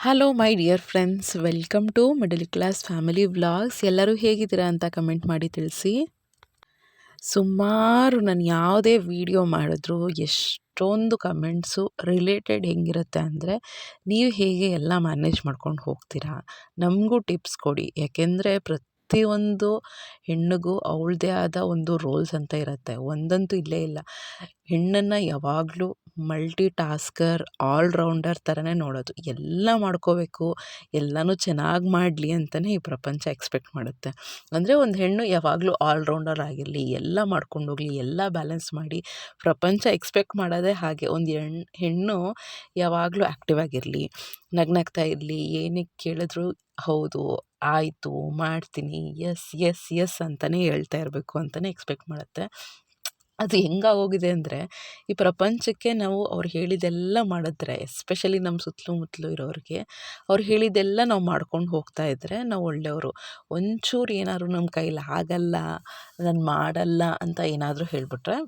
Hello my dear friends welcome to middle class family vlogs ಎಲ್ಲರೂ ಹೇಗಿದ್ದೀರಾ ಅಂತ comment ಮಾಡಿ ತಿಳಿಸಿ. ಸುಮಾರು ನಾನು ಯಾವುದೇ ವಿಡಿಯೋ ಮಾಡಿದ್ರು ಎಷ್ಟೊಂದು ಕಮೆಂಟ್ಸು ರಿಲೇಟೆಡ್ ಹೆಂಗಿರುತ್ತೆ ಅಂದರೆ ನೀವು ಹೇಗೆ ಎಲ್ಲ ಮ್ಯಾನೇಜ್ ಮಾಡ್ಕೊಂಡು ಹೋಗ್ತೀರಾ? ನಮಗೂ ಟಿಪ್ಸ್ ಕೊಡಿ. ಯಾಕೆಂದರೆ ಪ್ರತಿಯೊಂದು ಹೆಣ್ಣಿಗೂ ಅವಳದೇ ಆದ ಒಂದು ರೋಲ್ಸ್ ಅಂತ ಇರುತ್ತೆ. ಒಂದಂತೂ ಇಲ್ಲೇ ಇಲ್ಲ. ಹೆಣ್ಣನ್ನು ಯಾವಾಗಲೂ ಮಲ್ಟಿ ಟಾಸ್ಕರ್ ಆಲ್ರೌಂಡರ್ ಥರನೇ ನೋಡೋದು. ಎಲ್ಲ ಮಾಡ್ಕೋಬೇಕು, ಎಲ್ಲನೂ ಚೆನ್ನಾಗಿ ಮಾಡಲಿ ಅಂತಲೇ ಈ ಪ್ರಪಂಚ ಎಕ್ಸ್ಪೆಕ್ಟ್ ಮಾಡುತ್ತೆ. ಅಂದರೆ ಒಂದು ಹೆಣ್ಣು ಯಾವಾಗಲೂ ಆಲ್ರೌಂಡರ್ ಆಗಿರಲಿ, ಎಲ್ಲ ಮಾಡ್ಕೊಂಡು ಹೋಗಲಿ ಎಲ್ಲ ಬ್ಯಾಲೆನ್ಸ್ ಮಾಡಿ ಪ್ರಪಂಚ ಎಕ್ಸ್ಪೆಕ್ಟ್ ಮಾಡೋದೇ ಹಾಗೆ ಒಂದು ಹೆಣ್ಣು ಹೆಣ್ಣು ಯಾವಾಗಲೂ ಆ್ಯಕ್ಟಿವ್ ಆಗಿರಲಿ, ನಗ್ನಗ್ತಾ ಇರಲಿ ಏನಕ್ಕೆ ಕೇಳಿದ್ರು ಹೌದು ಆಯಿತು ಮಾಡ್ತೀನಿ, ಎಸ್ ಎಸ್ ಎಸ್ ಅಂತಲೇ ಹೇಳ್ತಾ ಇರಬೇಕು ಅಂತಲೇ ಎಕ್ಸ್ಪೆಕ್ಟ್ ಮಾಡುತ್ತೆ. ಅದು ಹೆಂಗಾಗೋಗಿದೆ ಅಂದರೆ, ಈ ಪ್ರಪಂಚಕ್ಕೆ ನಾವು ಅವ್ರು ಹೇಳಿದೆಲ್ಲ ಮಾಡಿದ್ರೆ, ಎಸ್ಪೆಷಲಿ ನಮ್ಮ ಸುತ್ತಲೂ ಮುತ್ತಲೂ ಇರೋರಿಗೆ, ಅವ್ರು ಹೇಳಿದ್ದೆಲ್ಲ ನಾವು ಮಾಡ್ಕೊಂಡು ಹೋಗ್ತಾ ಇದ್ದರೆ ನಾವು ಒಳ್ಳೆಯವರು. ಒಂಚೂರು ಏನಾದ್ರು ನಮ್ಮ ಕೈಲಿ ಆಗಲ್ಲ ನಾನು ಮಾಡಲ್ಲ ಅಂತ ಏನಾದರೂ ಹೇಳಿಬಿಟ್ರೆ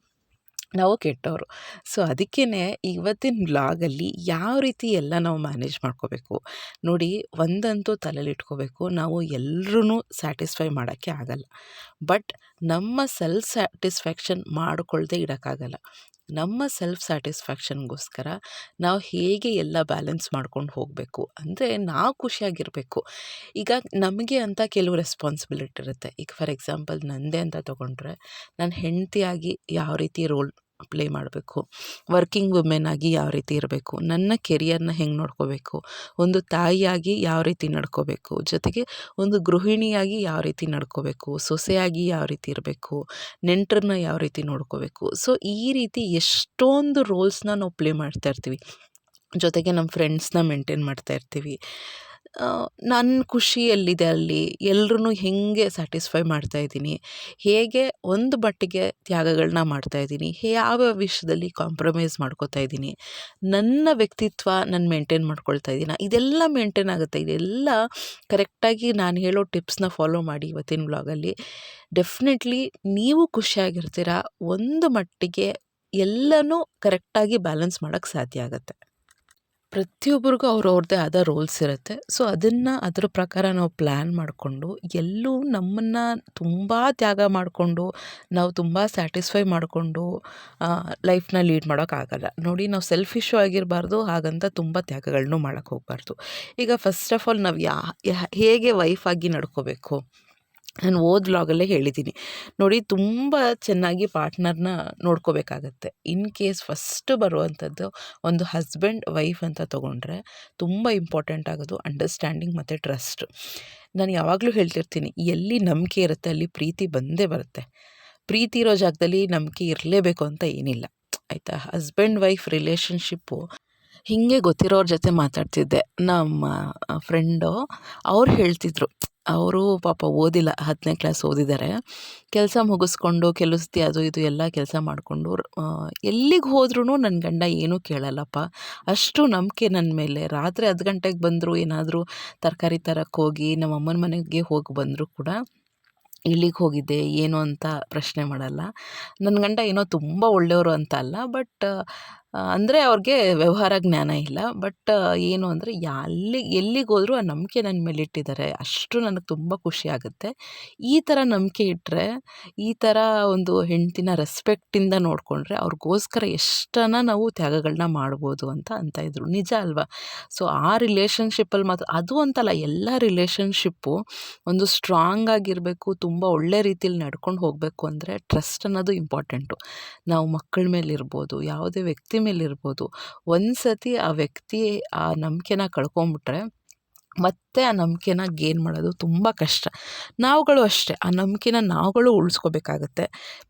ನಾವು ಕೆಟ್ಟವರು. ಸೊ ಅದಕ್ಕೇ ಇವತ್ತಿನ ವ್ಲಾಗಲ್ಲಿ ಯಾವ ರೀತಿ ಎಲ್ಲ ನಾವು ಮ್ಯಾನೇಜ್ ಮಾಡ್ಕೋಬೇಕು? ನೋಡಿ, ಒಂದಂತೂ ತಲೆಲಿಟ್ಕೋಬೇಕು. ನಾವು ಎಲ್ಲರೂ ಸ್ಯಾಟಿಸ್ಫೈ ಮಾಡೋಕ್ಕೆ ಆಗಲ್ಲ. ಬಟ್ ನಮ್ಮ ಸೆಲ್ಫ್ ಸ್ಯಾಟಿಸ್ಫ್ಯಾಕ್ಷನ್ ಮಾಡಿಕೊಳ್ಳದೆ ಇಡೋಕ್ಕಾಗಲ್ಲ. ನಮ್ಮ ಸೆಲ್ಫ್ ಸ್ಯಾಟಿಸ್ಫ್ಯಾಕ್ಷನ್ಗೋಸ್ಕರ ನಾವು ಹೇಗೆ ಎಲ್ಲ ಬ್ಯಾಲೆನ್ಸ್ ಮಾಡ್ಕೊಂಡು ಹೋಗಬೇಕು? ಅಂದರೆ ನಾವು ಖುಷಿಯಾಗಿರಬೇಕು. ಈಗ ನಮಗೆ ಅಂತ ಕೆಲವು ರೆಸ್ಪಾನ್ಸಿಬಿಲಿಟಿ ಇರುತ್ತೆ. ಈಗ ಫಾರ್ ಎಕ್ಸಾಂಪಲ್ ನನ್ನದೇ ಅಂತ ತೊಗೊಂಡ್ರೆ, ನಾನು ಹೆಂಡತಿಯಾಗಿ ಯಾವ ರೀತಿ ರೋಲ್ ಪ್ಲೇ ಮಾಡಬೇಕು. ವರ್ಕಿಂಗ್ ವುಮೆನ್ ಆಗಿ ಯಾವ ರೀತಿ ಇರಬೇಕು? ನನ್ನ ಕೆರಿಯರ್ನ ಹೆಂಗೆ ನೋಡ್ಕೋಬೇಕು? ಒಂದು ತಾಯಿಯಾಗಿ ಯಾವ ರೀತಿ ನಡ್ಕೋಬೇಕು? ಜೊತೆಗೆ ಒಂದು ಗೃಹಿಣಿಯಾಗಿ ಯಾವ ರೀತಿ ನಡ್ಕೋಬೇಕು? ಸೊಸೆಯಾಗಿ ಯಾವ ರೀತಿ ಇರಬೇಕು? ನೆಂಟ್ರನ್ನ ಯಾವ ರೀತಿ ನೋಡ್ಕೋಬೇಕು? ಸೊ ಈ ರೀತಿ ಎಷ್ಟೊಂದು ರೋಲ್ಸ್ನ ನಾವು ಪ್ಲೇ ಮಾಡ್ತಾ ಇರ್ತೀವಿ. ಜೊತೆಗೆ ನಮ್ಮ ಫ್ರೆಂಡ್ಸ್ನ ಮೇಂಟೈನ್ ಮಾಡ್ತಾ ಇರ್ತೀವಿ. ನನ್ನ ಖುಷಿ ಎಲ್ಲಿದೆ ಅಲ್ಲಿ. ಎಲ್ರೂ ಹೇಗೆ ಸ್ಯಾಟಿಸ್ಫೈ ಮಾಡ್ತಾ ಇದ್ದೀನಿ. ಹೇಗೆ ಒಂದು ಮಟ್ಟಿಗೆ ತ್ಯಾಗಗಳನ್ನ ಮಾಡ್ತಾಯಿದ್ದೀನಿ ಯಾವ್ಯಾವ ವಿಷಯದಲ್ಲಿ ಕಾಂಪ್ರಮೈಸ್ ಮಾಡ್ಕೋತಾ ಇದ್ದೀನಿ. ನನ್ನ ವ್ಯಕ್ತಿತ್ವ ನಾನು ಮೇಂಟೈನ್ ಮಾಡ್ಕೊಳ್ತಾ ಇದ್ದೀನ? ಇದೆಲ್ಲ ಮೇಂಟೈನ್ ಆಗುತ್ತೆ. ಇದೆಲ್ಲ ಕರೆಕ್ಟಾಗಿ ನಾನು ಹೇಳೋ ಟಿಪ್ಸ್ನ ಫಾಲೋ ಮಾಡಿ ಇವತ್ತಿನ ಬ್ಲಾಗಲ್ಲಿ ಡೆಫಿನೆಟ್ಲಿ ನೀವು ಖುಷಿಯಾಗಿರ್ತೀರ. ಒಂದು ಮಟ್ಟಿಗೆ ಎಲ್ಲನೂ ಕರೆಕ್ಟಾಗಿ ಬ್ಯಾಲೆನ್ಸ್ ಮಾಡೋಕ್ಕೆ ಸಾಧ್ಯ ಆಗುತ್ತೆ. ಪ್ರತಿಯೊಬ್ಬರಿಗೂ ಅವ್ರವ್ರದ್ದೇ ಆದ ರೋಲ್ಸ್ ಇರುತ್ತೆ. ಸೊ ಅದನ್ನು ಅದ್ರ ಪ್ರಕಾರ ನಾವು ಪ್ಲ್ಯಾನ್ ಮಾಡಿಕೊಂಡು, ಎಲ್ಲೂ ನಮ್ಮನ್ನು ತುಂಬ ತ್ಯಾಗ ಮಾಡಿಕೊಂಡು, ನಾವು ತುಂಬ ಸ್ಯಾಟಿಸ್ಫೈ ಮಾಡಿಕೊಂಡು ಲೈಫ್ನ ಲೀಡ್ ಮಾಡೋಕ್ಕಾಗಲ್ಲ ನೋಡಿ, ನಾವು ಸೆಲ್ಫಿಶು ಆಗಿರಬಾರ್ದು, ಹಾಗಂತ ತುಂಬ ತ್ಯಾಗಗಳನ್ನೂ ಮಾಡೋಕ್ಕೆ ಹೋಗಬಾರ್ದು. ಈಗ ಫಸ್ಟ್ ಆಫ್ ಆಲ್ ನಾವು ಯಾ ಹೇಗೆ ವೈಫಾಗಿ ನಡ್ಕೋಬೇಕು? ನಾನು ಓದ್ ವ್ಲಾಗಲ್ಲೇ ಹೇಳಿದ್ದೀನಿ ನೋಡಿ ತುಂಬ ಚೆನ್ನಾಗಿ ಪಾರ್ಟ್ನರ್ನ ನೋಡ್ಕೋಬೇಕಾಗತ್ತೆ. ಇನ್ ಕೇಸ್ ಫಸ್ಟ್ ಬರುವಂಥದ್ದು ಒಂದು ಹಸ್ಬೆಂಡ್, ವೈಫ್ ಅಂತ ತೊಗೊಂಡ್ರೆ ತುಂಬ ಇಂಪಾರ್ಟೆಂಟ್ ಆಗೋದು ಅಂಡರ್ಸ್ಟ್ಯಾಂಡಿಂಗ್ ಮತ್ತು ಟ್ರಸ್ಟ್. ನಾನು ಯಾವಾಗಲೂ ಹೇಳ್ತಿರ್ತೀನಿ, ಎಲ್ಲಿ ನಂಬಿಕೆ ಇರುತ್ತೆ ಅಲ್ಲಿ ಪ್ರೀತಿ ಬಂದೇ ಬರುತ್ತೆ. ಪ್ರೀತಿ ಇರೋ ಜಾಗದಲ್ಲಿ ನಂಬಿಕೆ ಇರಲೇಬೇಕು ಅಂತ ಏನಿಲ್ಲ. ಆಯಿತಾ? ಹಸ್ಬೆಂಡ್, ವೈಫ್ ರಿಲೇಷನ್ಶಿಪ್ಪು ಹೀಗೆ ಗೊತ್ತಿರೋರ ಜೊತೆ ಮಾತಾಡ್ತಿದ್ದೆ. ನಮ್ಮ ಫ್ರೆಂಡು ಅವ್ರು ಹೇಳ್ತಿದ್ರು ಅವರು ಪಾಪ ಓದಿಲ್ಲ, ಹತ್ತನೇ ಕ್ಲಾಸ್ ಓದಿದ್ದಾರೆ. ಕೆಲಸ ಮುಗಿಸ್ಕೊಂಡು ಕೆಲಸತಿ ಅದು ಇದು ಎಲ್ಲ ಕೆಲಸ ಮಾಡಿಕೊಂಡು ಎಲ್ಲಿಗೆ ಹೋದ್ರೂ ನನ್ನ ಗಂಡ ಏನೂ ಕೇಳಲ್ಲಪ್ಪ. ಅಷ್ಟು ನಂಬಿಕೆ ನನ್ನ ಮೇಲೆ. ರಾತ್ರಿ ಹತ್ತು ಗಂಟೆಗೆ ಬಂದರೂ, ಏನಾದರೂ ತರಕಾರಿ ತರಕ್ಕೆ ಹೋಗಿ, ನಮ್ಮ ಅಮ್ಮನ ಮನೆಗೆ ಹೋಗಿ ಬಂದರೂ ಕೂಡ ಇಲ್ಲಿಗೆ ಹೋಗಿದ್ದೆ, ಏನು ಅಂತ ಪ್ರಶ್ನೆ ಮಾಡಲ್ಲ. ನನ್ನ ಗಂಡ ಏನೋ ತುಂಬ ಒಳ್ಳೆಯವರು ಅಂತ ಅಲ್ಲ, ಬಟ್ ಅಂದರೆ ಅವ್ರಿಗೆ ವ್ಯವಹಾರ ಜ್ಞಾನ ಇಲ್ಲ. ಬಟ್ ಏನು ಅಂದರೆ ಎಲ್ಲಿ ಎಲ್ಲಿಗೆ ಹೋದರೂ ಆ ನಂಬಿಕೆ ನನ್ನ ಮೇಲೆ ಇಟ್ಟಿದ್ದಾರೆ. ಅಷ್ಟು ನನಗೆ ತುಂಬ ಖುಷಿ ಆಗುತ್ತೆ. ಈ ಥರ ನಂಬಿಕೆ ಇಟ್ಟರೆ ಈ ಥರ ಒಂದು ಹೆಂಡತಿನ ರೆಸ್ಪೆಕ್ಟಿಂದ ನೋಡಿಕೊಂಡ್ರೆ ಅವ್ರಿಗೋಸ್ಕರ ಎಷ್ಟನ ನಾವು ತ್ಯಾಗಗಳನ್ನ ಮಾಡ್ಬೋದು ಅಂತ ಅಂತ ಇದ್ರು. ನಿಜ ಅಲ್ವಾ? ಸೊ ಆ ರಿಲೇಷನ್ಶಿಪ್ಪಲ್ಲಿ ಮಾತ್ರ, ಅದು ಅಂತಲ್ಲ, ಎಲ್ಲ ರಿಲೇಷನ್ಶಿಪ್ಪು ಒಂದು ಸ್ಟ್ರಾಂಗ್ ಆಗಿರಬೇಕು, ತುಂಬ ಒಳ್ಳೆ ರೀತಿಯಲ್ಲಿ ನಡ್ಕೊಂಡು ಹೋಗಬೇಕು ಅಂದರೆ ಟ್ರಸ್ಟ್ ಅನ್ನೋದು ಇಂಪಾರ್ಟೆಂಟು ನಾವು ಮಕ್ಕಳ ಮೇಲಿರ್ಬೋದು ಯಾವುದೇ ವ್ಯಕ್ತಿ ಮೇಲಿರ್ಬೋದು. ಒಂದು ಸತಿ ಆ ವ್ಯಕ್ತಿ ಆ ನಂಬಿಕೆನ ಕಳ್ಕೊಂಬಿಟ್ರೆ ಮತ್ತೆ ಆ ನಂಬಿಕೆನ ಗೇನ್ ಮಾಡೋದು ತುಂಬ ಕಷ್ಟ. ನಾವುಗಳು ಅಷ್ಟೇ, ಆ ನಂಬಿಕೆನ ನಾವುಗಳು ಉಳಿಸ್ಕೋಬೇಕಾಗತ್ತೆ.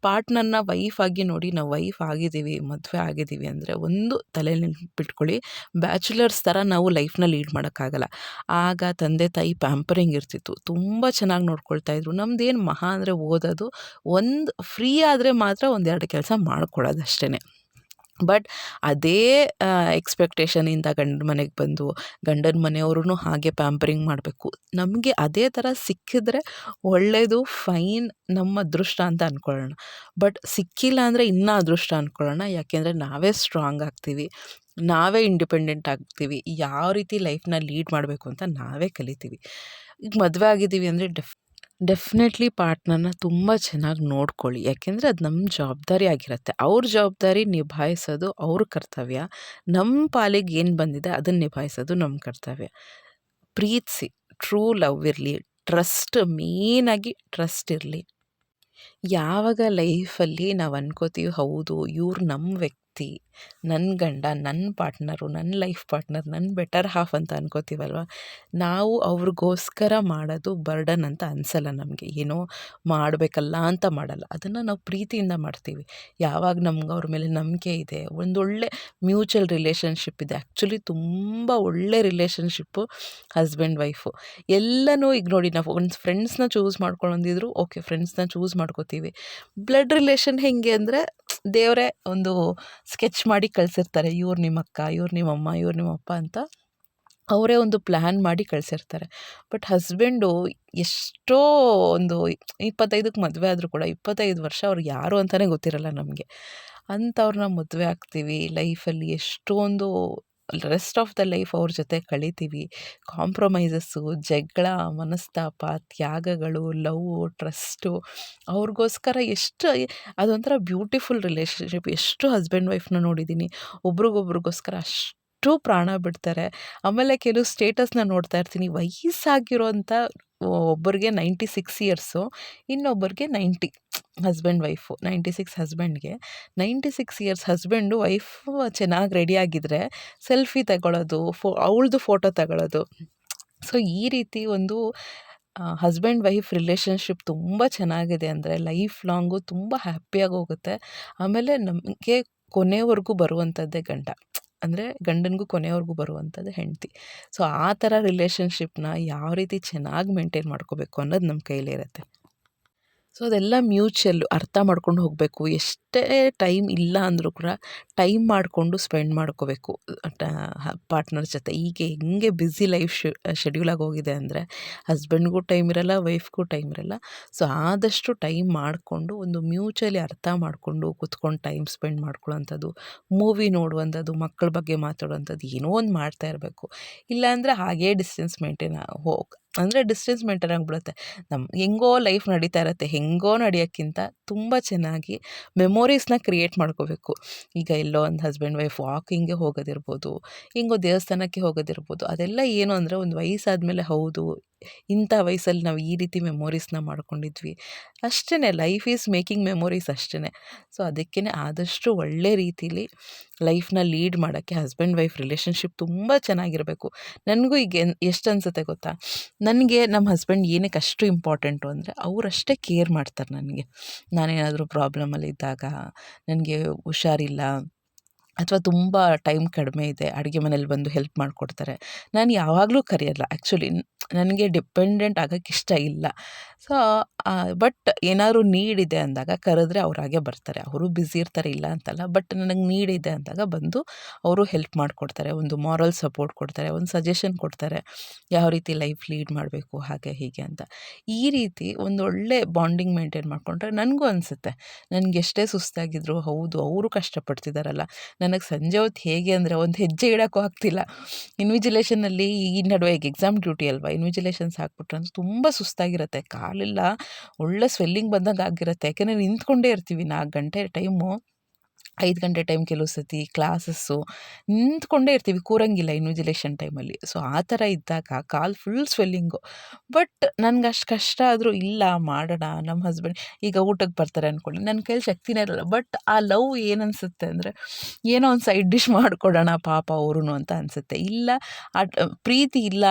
ಪಾರ್ಟ್ನರ್ನ ವೈಫ್ ಆಗಿ ನೋಡಿ, ನಾವು ವೈಫ್ ಆಗಿದ್ದೀವಿ, ಮದುವೆ ಆಗಿದ್ದೀವಿ ಅಂದರೆ ಒಂದು ತಲೆಯಲ್ಲಿ ಬಿಟ್ಕೊಳ್ಳಿ, ಬ್ಯಾಚುಲರ್ಸ್ ಥರ ನಾವು ಲೈಫ್ನ ಲೀಡ್ ಮಾಡೋಕ್ಕಾಗಲ್ಲ. ಆಗ ತಂದೆ ತಾಯಿ ಪ್ಯಾಂಪರಿಂಗ್ ಇರ್ತಿತ್ತು. ತುಂಬ ಚೆನ್ನಾಗಿ ನೋಡ್ಕೊಳ್ತಾ ಇದ್ರು. ನಮ್ದೇನು ಮಹಾ ಅಂದರೆ ಓದೋದು, ಒಂದು ಫ್ರೀ ಆದರೆ ಮಾತ್ರ ಒಂದೆರಡು ಕೆಲಸ ಮಾಡ್ಕೊಳ್ಳೋದು ಅಷ್ಟೇ ಬಟ್ ಅದೇ ಎಕ್ಸ್ಪೆಕ್ಟೇಷನಿಂದ ಗಂಡನ ಮನೆಗೆ ಬಂದು, ಗಂಡನ ಮನೆಯವ್ರೂ ಹಾಗೆ ಪ್ಯಾಂಪರಿಂಗ್ ಮಾಡಬೇಕು. ನಮಗೆ ಅದೇ ಥರ ಸಿಕ್ಕಿದ್ರೆ ಒಳ್ಳೆಯದು ಫೈನ್ ನಮ್ಮ ಅದೃಷ್ಟ ಅಂತ ಅಂದ್ಕೊಳ್ಳೋಣ ಬಟ್ ಸಿಕ್ಕಿಲ್ಲ ಅಂದರೆ ಇನ್ನೂ ಅದೃಷ್ಟ ಅಂದ್ಕೊಳ್ಳೋಣ ಯಾಕೆಂದರೆ ನಾವೇ ಸ್ಟ್ರಾಂಗ್ ಆಗ್ತೀವಿ. ನಾವೇ ಇಂಡಿಪೆಂಡೆಂಟ್ ಆಗ್ತೀವಿ. ಯಾವ ರೀತಿ ಲೈಫ್ನ ಲೀಡ್ ಮಾಡಬೇಕು ಅಂತ ನಾವೇ ಕಲಿತೀವಿ. ಈಗ ಮದುವೆ ಆಗಿದ್ದೀವಿ ಅಂದರೆ ಡೆಫ್ ಡೆಫಿನೆಟ್ಲಿ ಪಾರ್ಟ್ನರ್ನ ತುಂಬ ಚೆನ್ನಾಗಿ ನೋಡ್ಕೊಳ್ಳಿ. ಯಾಕೆಂದರೆ ಅದು ನಮ್ಮ ಜವಾಬ್ದಾರಿ ಆಗಿರುತ್ತೆ. ಅವ್ರ ಜವಾಬ್ದಾರಿ ನಿಭಾಯಿಸೋದು ಅವ್ರ ಕರ್ತವ್ಯ. ನಮ್ಮ ಪಾಲಿಗೆ ಏನು ಬಂದಿದೆ ಅದನ್ನು ನಿಭಾಯಿಸೋದು ನಮ್ಮ ಕರ್ತವ್ಯ. ಪ್ರೀತಿಸಿ ಟ್ರೂ ಲವ್ ಇರಲಿ. ಟ್ರಸ್ಟ್ ಮೇನಾಗಿ ಟ್ರಸ್ಟ್ ಇರಲಿ. ಯಾವಾಗ ಲೈಫಲ್ಲಿ ನಾವು ಅನ್ಕೋತೀವಿ ಹೌದು, ಇವ್ರು ನಮ್ಮ ವ್ಯಕ್ತಿ ನನ್ನ ಗಂಡ ನನ್ನ ಪಾರ್ಟ್ನರು ನನ್ನ ಲೈಫ್ ಪಾರ್ಟ್ನರ್ ನನ್ನ ಬೆಟರ್ ಹಾಫ್ ಅಂತ ಅನ್ಕೋತೀವಲ್ವ? ನಾವು ಅವ್ರಿಗೋಸ್ಕರ ಮಾಡೋದು ಬರ್ಡನ್ ಅಂತ ಅನಿಸಲ್ಲ ನಮಗೆ. ಏನೋ ಮಾಡಬೇಕಲ್ಲ ಅಂತ ಮಾಡಲ್ಲ. ಅದನ್ನು ನಾವು ಪ್ರೀತಿಯಿಂದ ಮಾಡ್ತೀವಿ. ಯಾವಾಗ ನಮ್ಗೆ ಅವ್ರ ಮೇಲೆ ನಂಬಿಕೆ ಇದೆ, ಒಂದೊಳ್ಳೆ ಮ್ಯೂಚುವಲ್ ರಿಲೇಷನ್ಶಿಪ್ ಇದೆ. ಆ್ಯಕ್ಚುಲಿ ತುಂಬ ಒಳ್ಳೆ ರಿಲೇಷನ್ಶಿಪ್ಪು ಹಸ್ಬೆಂಡ್, ವೈಫು. ಎಲ್ಲನೂ ಈಗ ನೋಡಿ ನಾವು ಒಂದು ಫ್ರೆಂಡ್ಸ್ನ ಚೂಸ್ ಮಾಡ್ಕೊಳ್ಳೊಂದಿದ್ರು ಓಕೆ, ಫ್ರೆಂಡ್ಸ್ನ ಚೂಸ್ ಮಾಡ್ಕೋತೀವಿ. ಬ್ಲಡ್ ರಿಲೇಷನ್ ಹೇಗೆ ಅಂದರೆ ದೇವರೇ ಒಂದು ಸ್ಕೆಚ್ ಮಾಡಿ ಕಳಿಸಿರ್ತಾರೆ. ಇವ್ರು ನಿಮ್ಮ ಅಕ್ಕ ಇವ್ರು ನಿಮ್ಮಮ್ಮ, ಇವ್ರು ನಿಮ್ಮಪ್ಪ ಅಂತ ಅವರೇ ಒಂದು ಪ್ಲ್ಯಾನ್ ಮಾಡಿ ಕಳಿಸಿರ್ತಾರೆ. ಬಟ್ ಹಸ್ಬೆಂಡು ಎಷ್ಟೋ ಒಂದು ಇಪ್ಪತ್ತೈದಕ್ಕೆ ಮದುವೆ ಆದರೂ ಕೂಡ ಇಪ್ಪತ್ತೈದು ವರ್ಷ ಅವ್ರು ಯಾರು ಅಂತಲೇ ಗೊತ್ತಿರಲ್ಲ ನಮಗೆ. ಅಂಥವ್ರನ್ನ ಮದುವೆ ಆಗ್ತೀವಿ ಲೈಫಲ್ಲಿ ಎಷ್ಟೊಂದು ರೆಸ್ಟ್ ಆಫ್ ದ ಲೈಫ್ ಅವ್ರ ಜೊತೆ ಕಳಿತೀವಿ. ಕಾಂಪ್ರಮೈಸಸ್ಸು ಜಗಳ, ಮನಸ್ತಾಪ, ತ್ಯಾಗಗಳು ಲವ್ ಟ್ರಸ್ಟು ಅವ್ರಿಗೋಸ್ಕರ ಎಷ್ಟು, ಅದೊಂಥರ ಬ್ಯೂಟಿಫುಲ್ ರಿಲೇಷನ್ಶಿಪ್ ಎಷ್ಟು ಹಸ್ಬೆಂಡ್ ವೈಫ್ನ ನೋಡಿದ್ದೀನಿ ಒಬ್ರಿಗೊಬ್ರಿಗೋಸ್ಕರ ಅಷ್ಟು ಪ್ರಾಣ ಬಿಡ್ತಾರೆ. ಆಮೇಲೆ ಕೆಲವು ಸ್ಟೇಟಸ್ನ ನೋಡ್ತಾ ಇರ್ತೀನಿ. ವಯಸ್ಸಾಗಿರೋಂಥ ಒಬ್ಬರಿಗೆ ನೈಂಟಿ ಸಿಕ್ಸ್ ಇಯರ್ಸು, ಇನ್ನೊಬ್ಬರಿಗೆ ninety husband wife, ninety six ಹಸ್ಬೆಂಡ್ಗೆ. Ninety six years husband, wife ಚೆನ್ನಾಗಿ ರೆಡಿಯಾಗಿದ್ದರೆ ಸೆಲ್ಫಿ ತಗೊಳ್ಳೋದು ಫೋ, ಅವಳದು ಫೋಟೋ ತಗೊಳ್ಳೋದು ಸೊ, ಈ ರೀತಿ ಒಂದು ಹಸ್ಬೆಂಡ್ ವೈಫ್ ರಿಲೇಷನ್ಶಿಪ್ ತುಂಬ ಚೆನ್ನಾಗಿದೆ ಅಂದರೆ ಲೈಫ್ ಲಾಂಗು ತುಂಬ ಹ್ಯಾಪಿಯಾಗಿ ಹೋಗುತ್ತೆ. ಆಮೇಲೆ ನಮಗೆ ಕೊನೆವರೆಗೂ ಬರುವಂಥದ್ದೇ ಗಂಡ. ಅಂದರೆ ಗಂಡನಿಗೂ ಕೊನೆಯವ್ರಿಗೂ ಬರುವಂಥದ್ದು ಹೆಂಡತಿ. ಸೊ ಆ ಥರ ರಿಲೇಷನ್ಶಿಪ್ನ ಯಾವ ರೀತಿ ಚೆನ್ನಾಗಿ ಮೇಂಟೈನ್ ಮಾಡ್ಕೋಬೇಕು ಅನ್ನೋದು ನಮ್ಮ ಕೈಲಿರುತ್ತೆ ಸೊ, ಅದೆಲ್ಲ ಮ್ಯೂಚುವಲ್ಲು ಅರ್ಥ ಮಾಡ್ಕೊಂಡು ಹೋಗಬೇಕು. ಎಷ್ಟೇ ಟೈಮ್ ಇಲ್ಲ ಅಂದರೂ ಕೂಡ ಟೈಮ್ ಮಾಡಿಕೊಂಡು ಸ್ಪೆಂಡ್ ಮಾಡ್ಕೋಬೇಕು. ಪಾರ್ಟ್ನರ್ ಜೊತೆ. ಈಗ ಹೆಂಗೆ ಬ್ಯುಸಿ ಲೈಫ್ ಶೆಡ್ಯೂಲ್ ಹೋಗಿದೆ ಅಂದರೆ ಹಸ್ಬೆಂಡ್ಗೂ ಟೈಮ್ ಇರಲ್ಲ, ವೈಫ್ಗೂ ಟೈಮ್ ಇರಲ್ಲ. ಸೊ, ಆದಷ್ಟು ಟೈಮ್ ಮಾಡಿಕೊಂಡು ಒಂದು ಮ್ಯೂಚುವಲಿ ಅರ್ಥ ಮಾಡಿಕೊಂಡು ಕುತ್ಕೊಂಡು ಟೈಮ್ ಸ್ಪೆಂಡ್ ಮಾಡ್ಕೊಳ್ಳೋಂಥದ್ದು ಮೂವಿ ನೋಡುವಂಥದ್ದು, ಮಕ್ಕಳ ಬಗ್ಗೆ ಮಾತಾಡುವಂಥದ್ದು, ಏನೋ ಒಂದು ಮಾಡ್ತಾ ಇರಬೇಕು. ಇಲ್ಲಾಂದರೆ ಹಾಗೇ ಡಿಸ್ಟೆನ್ಸ್ ಮೇಂಟೈನ್ ಹೋಗಿ ಅಂದರೆ ಡಿಸ್ಟೆನ್ಸ್ ಮೇಂಟೈನ್ ಆಗಿಬಿಡುತ್ತೆ. ನಮ್ಮ ಹೆಂಗೋ ಲೈಫ್ ನಡೀತಾ ಇರುತ್ತೆ, ಹೆಂಗೋ ನಡೆಯೋಕ್ಕಿಂತ ತುಂಬ ಚೆನ್ನಾಗಿ ಮೆಮೊರೀಸ್ನ ಕ್ರಿಯೇಟ್ ಮಾಡ್ಕೋಬೇಕು. ಈಗ ಎಲ್ಲೋ ಒಂದು ಹಸ್ಬೆಂಡ್ ವೈಫ್ ವಾಕಿಂಗ್ಗೆ ಹೋಗೋದಿರ್ಬೋದು, ಹಿಂಗೋ ದೇವಸ್ಥಾನಕ್ಕೆ ಹೋಗೋದಿರ್ಬೋದು, ಅದೆಲ್ಲ ಏನು ಅಂದರೆ ಒಂದು ವಯಸ್ಸಾದಮೇಲೆ ಹೌದು ಇಂಥ ವಯಸ್ಸಲ್ಲಿ ನಾವು ಈ ರೀತಿ ಮೆಮೊರೀಸ್ನ ಮಾಡ್ಕೊಂಡಿದ್ವಿ. ಅಷ್ಟೇ ಲೈಫ್ ಈಸ್ ಮೇಕಿಂಗ್ ಮೆಮೊರೀಸ್ ಅಷ್ಟೇ ಸೊ ಅದಕ್ಕೇ ಆದಷ್ಟು ಒಳ್ಳೆ ರೀತಿಲಿ ಲೈಫ್ನ ಲೀಡ್ ಮಾಡೋಕ್ಕೆ ಹಸ್ಬೆಂಡ್ ವೈಫ್ ರಿಲೇಷನ್ಶಿಪ್ ತುಂಬ ಚೆನ್ನಾಗಿರಬೇಕು. ನನಗೂ ಈಗ ಎಷ್ಟು ಅನಿಸುತ್ತೆ ಗೊತ್ತಾ? ನನಗೆ ನಮ್ಮ ಹಸ್ಬೆಂಡ್ ಏನಕ್ಕೆ ಅಷ್ಟು ಇಂಪಾರ್ಟೆಂಟು ಅಂದರೆ ಅವರಷ್ಟೇ ಕೇರ್ ಮಾಡ್ತಾರೆ ನನಗೆ. ನಾನೇನಾದರೂ ಪ್ರಾಬ್ಲಮಲ್ಲಿದ್ದಾಗ ನನಗೆ ಹುಷಾರಿಲ್ಲ. ಅಥವಾ ತುಂಬ ಟೈಮ್ ಕಡಿಮೆ ಇದೆ, ಅಡುಗೆ ಮನೇಲಿ ಬಂದು ಹೆಲ್ಪ್ ಮಾಡಿಕೊಡ್ತಾರೆ. ನಾನು ಯಾವಾಗಲೂ ಕರೆಯಲ್ಲ. ಆ್ಯಕ್ಚುಲಿ ನನಗೆ ಡಿಪೆಂಡೆಂಟ್ ಆಗೋಕ್ಕೆ ಇಷ್ಟ ಇಲ್ಲ. ಸೊ ಬಟ್ ಏನಾದ್ರು ನೀಡಿದೆ ಅಂದಾಗ ಕರೆದ್ರೆ ಅವ್ರು ಹಾಗೆ ಬರ್ತಾರೆ. ಅವರು ಬ್ಯುಸಿ ಇರ್ತಾರೆ, ಇಲ್ಲ ಅಂತಲ್ಲ. ಬಟ್ ನನಗೆ ನೀಡಿದೆ ಅಂದಾಗ ಬಂದು ಅವರು ಹೆಲ್ಪ್ ಮಾಡಿಕೊಡ್ತಾರೆ. ಒಂದು ಮಾರಲ್ ಸಪೋರ್ಟ್ ಕೊಡ್ತಾರೆ, ಒಂದು ಸಜೆಷನ್ ಕೊಡ್ತಾರೆ. ಯಾವ ರೀತಿ ಲೈಫ್ ಲೀಡ್ ಮಾಡಬೇಕು, ಹಾಗೆ, ಹೀಗೆ ಅಂತ. ಈ ರೀತಿ ಒಂದು ಒಳ್ಳೆ ಬಾಂಡಿಂಗ್ ಮೇಂಟೈನ್ ಮಾಡಿಕೊಂಡ್ರೆ ನನಗೂ ಅನಿಸುತ್ತೆ. ನನಗೆ ಎಷ್ಟೇ ಸುಸ್ತಾಗಿದ್ರು ಹೌದು, ಅವರು ಕಷ್ಟಪಡ್ತಿದ್ದಾರಲ್ಲ ನನಗೆ ಸಂಜೆ ಹೊತ್ತು ಹೇಗೆ ಅಂದರೆ ಒಂದು ಹೆಜ್ಜೆ ಇಡೋಕ್ಕೂ ಆಗ್ತಿಲ್ಲ. ಇನ್ವಿಜಿಲೇಷನಲ್ಲಿ ಈ ನಡುವೆ ಎಕ್ಸಾಮ್ ಡ್ಯೂಟಿ ಅಲ್ವಾ? ಇನ್ವಿಜಿಲೇಷನ್ಸ್ ಹಾಕ್ಬಿಟ್ರೆ ಅಂದರೆ ತುಂಬ ಸುಸ್ತಾಗಿರುತ್ತೆ. ಕಾಲೆಲ್ಲ ಒಳ್ಳೆ ಸ್ವೆಲ್ಲಿಂಗ್ ಬಂದಂಗೆ ಆಗಿರುತ್ತೆ. ಯಾಕೆಂದರೆ ನಿಂತ್ಕೊಂಡೇ ಇರ್ತೀವಿ ನಾಲ್ಕು ಗಂಟೆ ಟೈಮು. ಐದು ಗಂಟೆ ಟೈಮ್ ಕೆಲವು ಸತಿ ಕ್ಲಾಸಸ್ಸು ನಿಂತ್ಕೊಂಡೇ ಇರ್ತೀವಿ, ಕೂರಂಗಿಲ್ಲ ಇನ್ವಿಜಿಲೇಷನ್ ಟೈಮಲ್ಲಿ. ಸೊ, ಆ ಥರ ಇದ್ದಾಗ ಕಾಲು ಫುಲ್ ಸ್ವೆಲ್ಲಿಂಗು. ಬಟ್ ನನಗೆ ಅಷ್ಟು ಕಷ್ಟ ಆದರೂ ಇಲ್ಲ, ಮಾಡೋಣ, ನಮ್ಮ ಹಸ್ಬೆಂಡ್ ಈಗ ಊಟಕ್ಕೆ ಬರ್ತಾರೆ ಅಂದ್ಕೊಳ್ಳಿ ನನ್ನ ಕೈಲಿ ಶಕ್ತಿನೇ ಇರಲ್ಲ. ಬಟ್ ಆ ಲವ್ ಏನು ಅನಿಸುತ್ತೆ ಅಂದರೆ, ಏನೋ ಒಂದು ಸೈಡ್ ಡಿಶ್ ಮಾಡಿಕೊಡೋಣ ಪಾಪ ಅವರು ಅಂತ ಅನಿಸುತ್ತೆ. ಇಲ್ಲ, ಆ ಪ್ರೀತಿ ಇಲ್ಲ,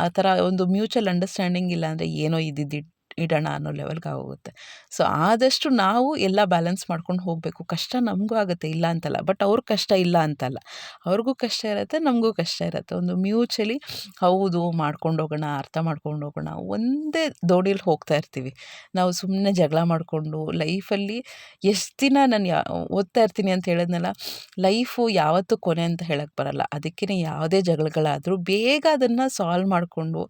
ಆ ಥರ ಒಂದು ಮ್ಯೂಚುವಲ್ ಅಂಡರ್ಸ್ಟ್ಯಾಂಡಿಂಗ್ ಇಲ್ಲ ಅಂದರೆ ಏನೋ ಇದ್ದಿದ್ದು ಇಡೋಣ ಅನ್ನೋ ಲೆವೆಲ್ಗೆ ಆಗೋಗುತ್ತೆ. ಸೊ ಆದಷ್ಟು ನಾವು ಎಲ್ಲ ಬ್ಯಾಲೆನ್ಸ್ ಮಾಡ್ಕೊಂಡು ಹೋಗಬೇಕು. ಕಷ್ಟ ನಮಗೂ ಆಗುತ್ತೆ, ಇಲ್ಲ ಅಂತಲ್ಲ. ಬಟ್ ಅವ್ರ ಕಷ್ಟ, ಇಲ್ಲ ಅಂತಲ್ಲ. ಅವ್ರಿಗೂ ಕಷ್ಟ ಇರುತ್ತೆ, ನಮಗೂ ಕಷ್ಟ ಇರುತ್ತೆ. ಒಂದು ಮ್ಯೂಚಲಿ ಹೌದು, ಮಾಡ್ಕೊಂಡು ಹೋಗೋಣ, ಅರ್ಥ ಮಾಡ್ಕೊಂಡು ಹೋಗೋಣ, ಒಂದೇ ದೋಣಿಲಿ ಹೋಗ್ತಾ ಇರ್ತೀವಿ. ನಾವು ಸುಮ್ಮನೆ ಜಗಳ ಮಾಡಿಕೊಂಡು ಲೈಫಲ್ಲಿ ಎಷ್ಟು ದಿನ ನಾನು ಯಾ, ಓದ್ತಾ ಇರ್ತೀನಿ ಅಂತ ಹೇಳಿದ್ನಲ್ಲ ಲೈಫು ಯಾವತ್ತೂ ಕೊನೆ ಅಂತ ಹೇಳಕ್ಕೆ ಬರಲ್ಲ. ಅದಕ್ಕೇ ಯಾವುದೇ ಜಗಳಗಳಾದರೂ ಬೇಗ ಅದನ್ನು ಸಾಲ್ವ್ ಮಾಡಿಕೊಂಡು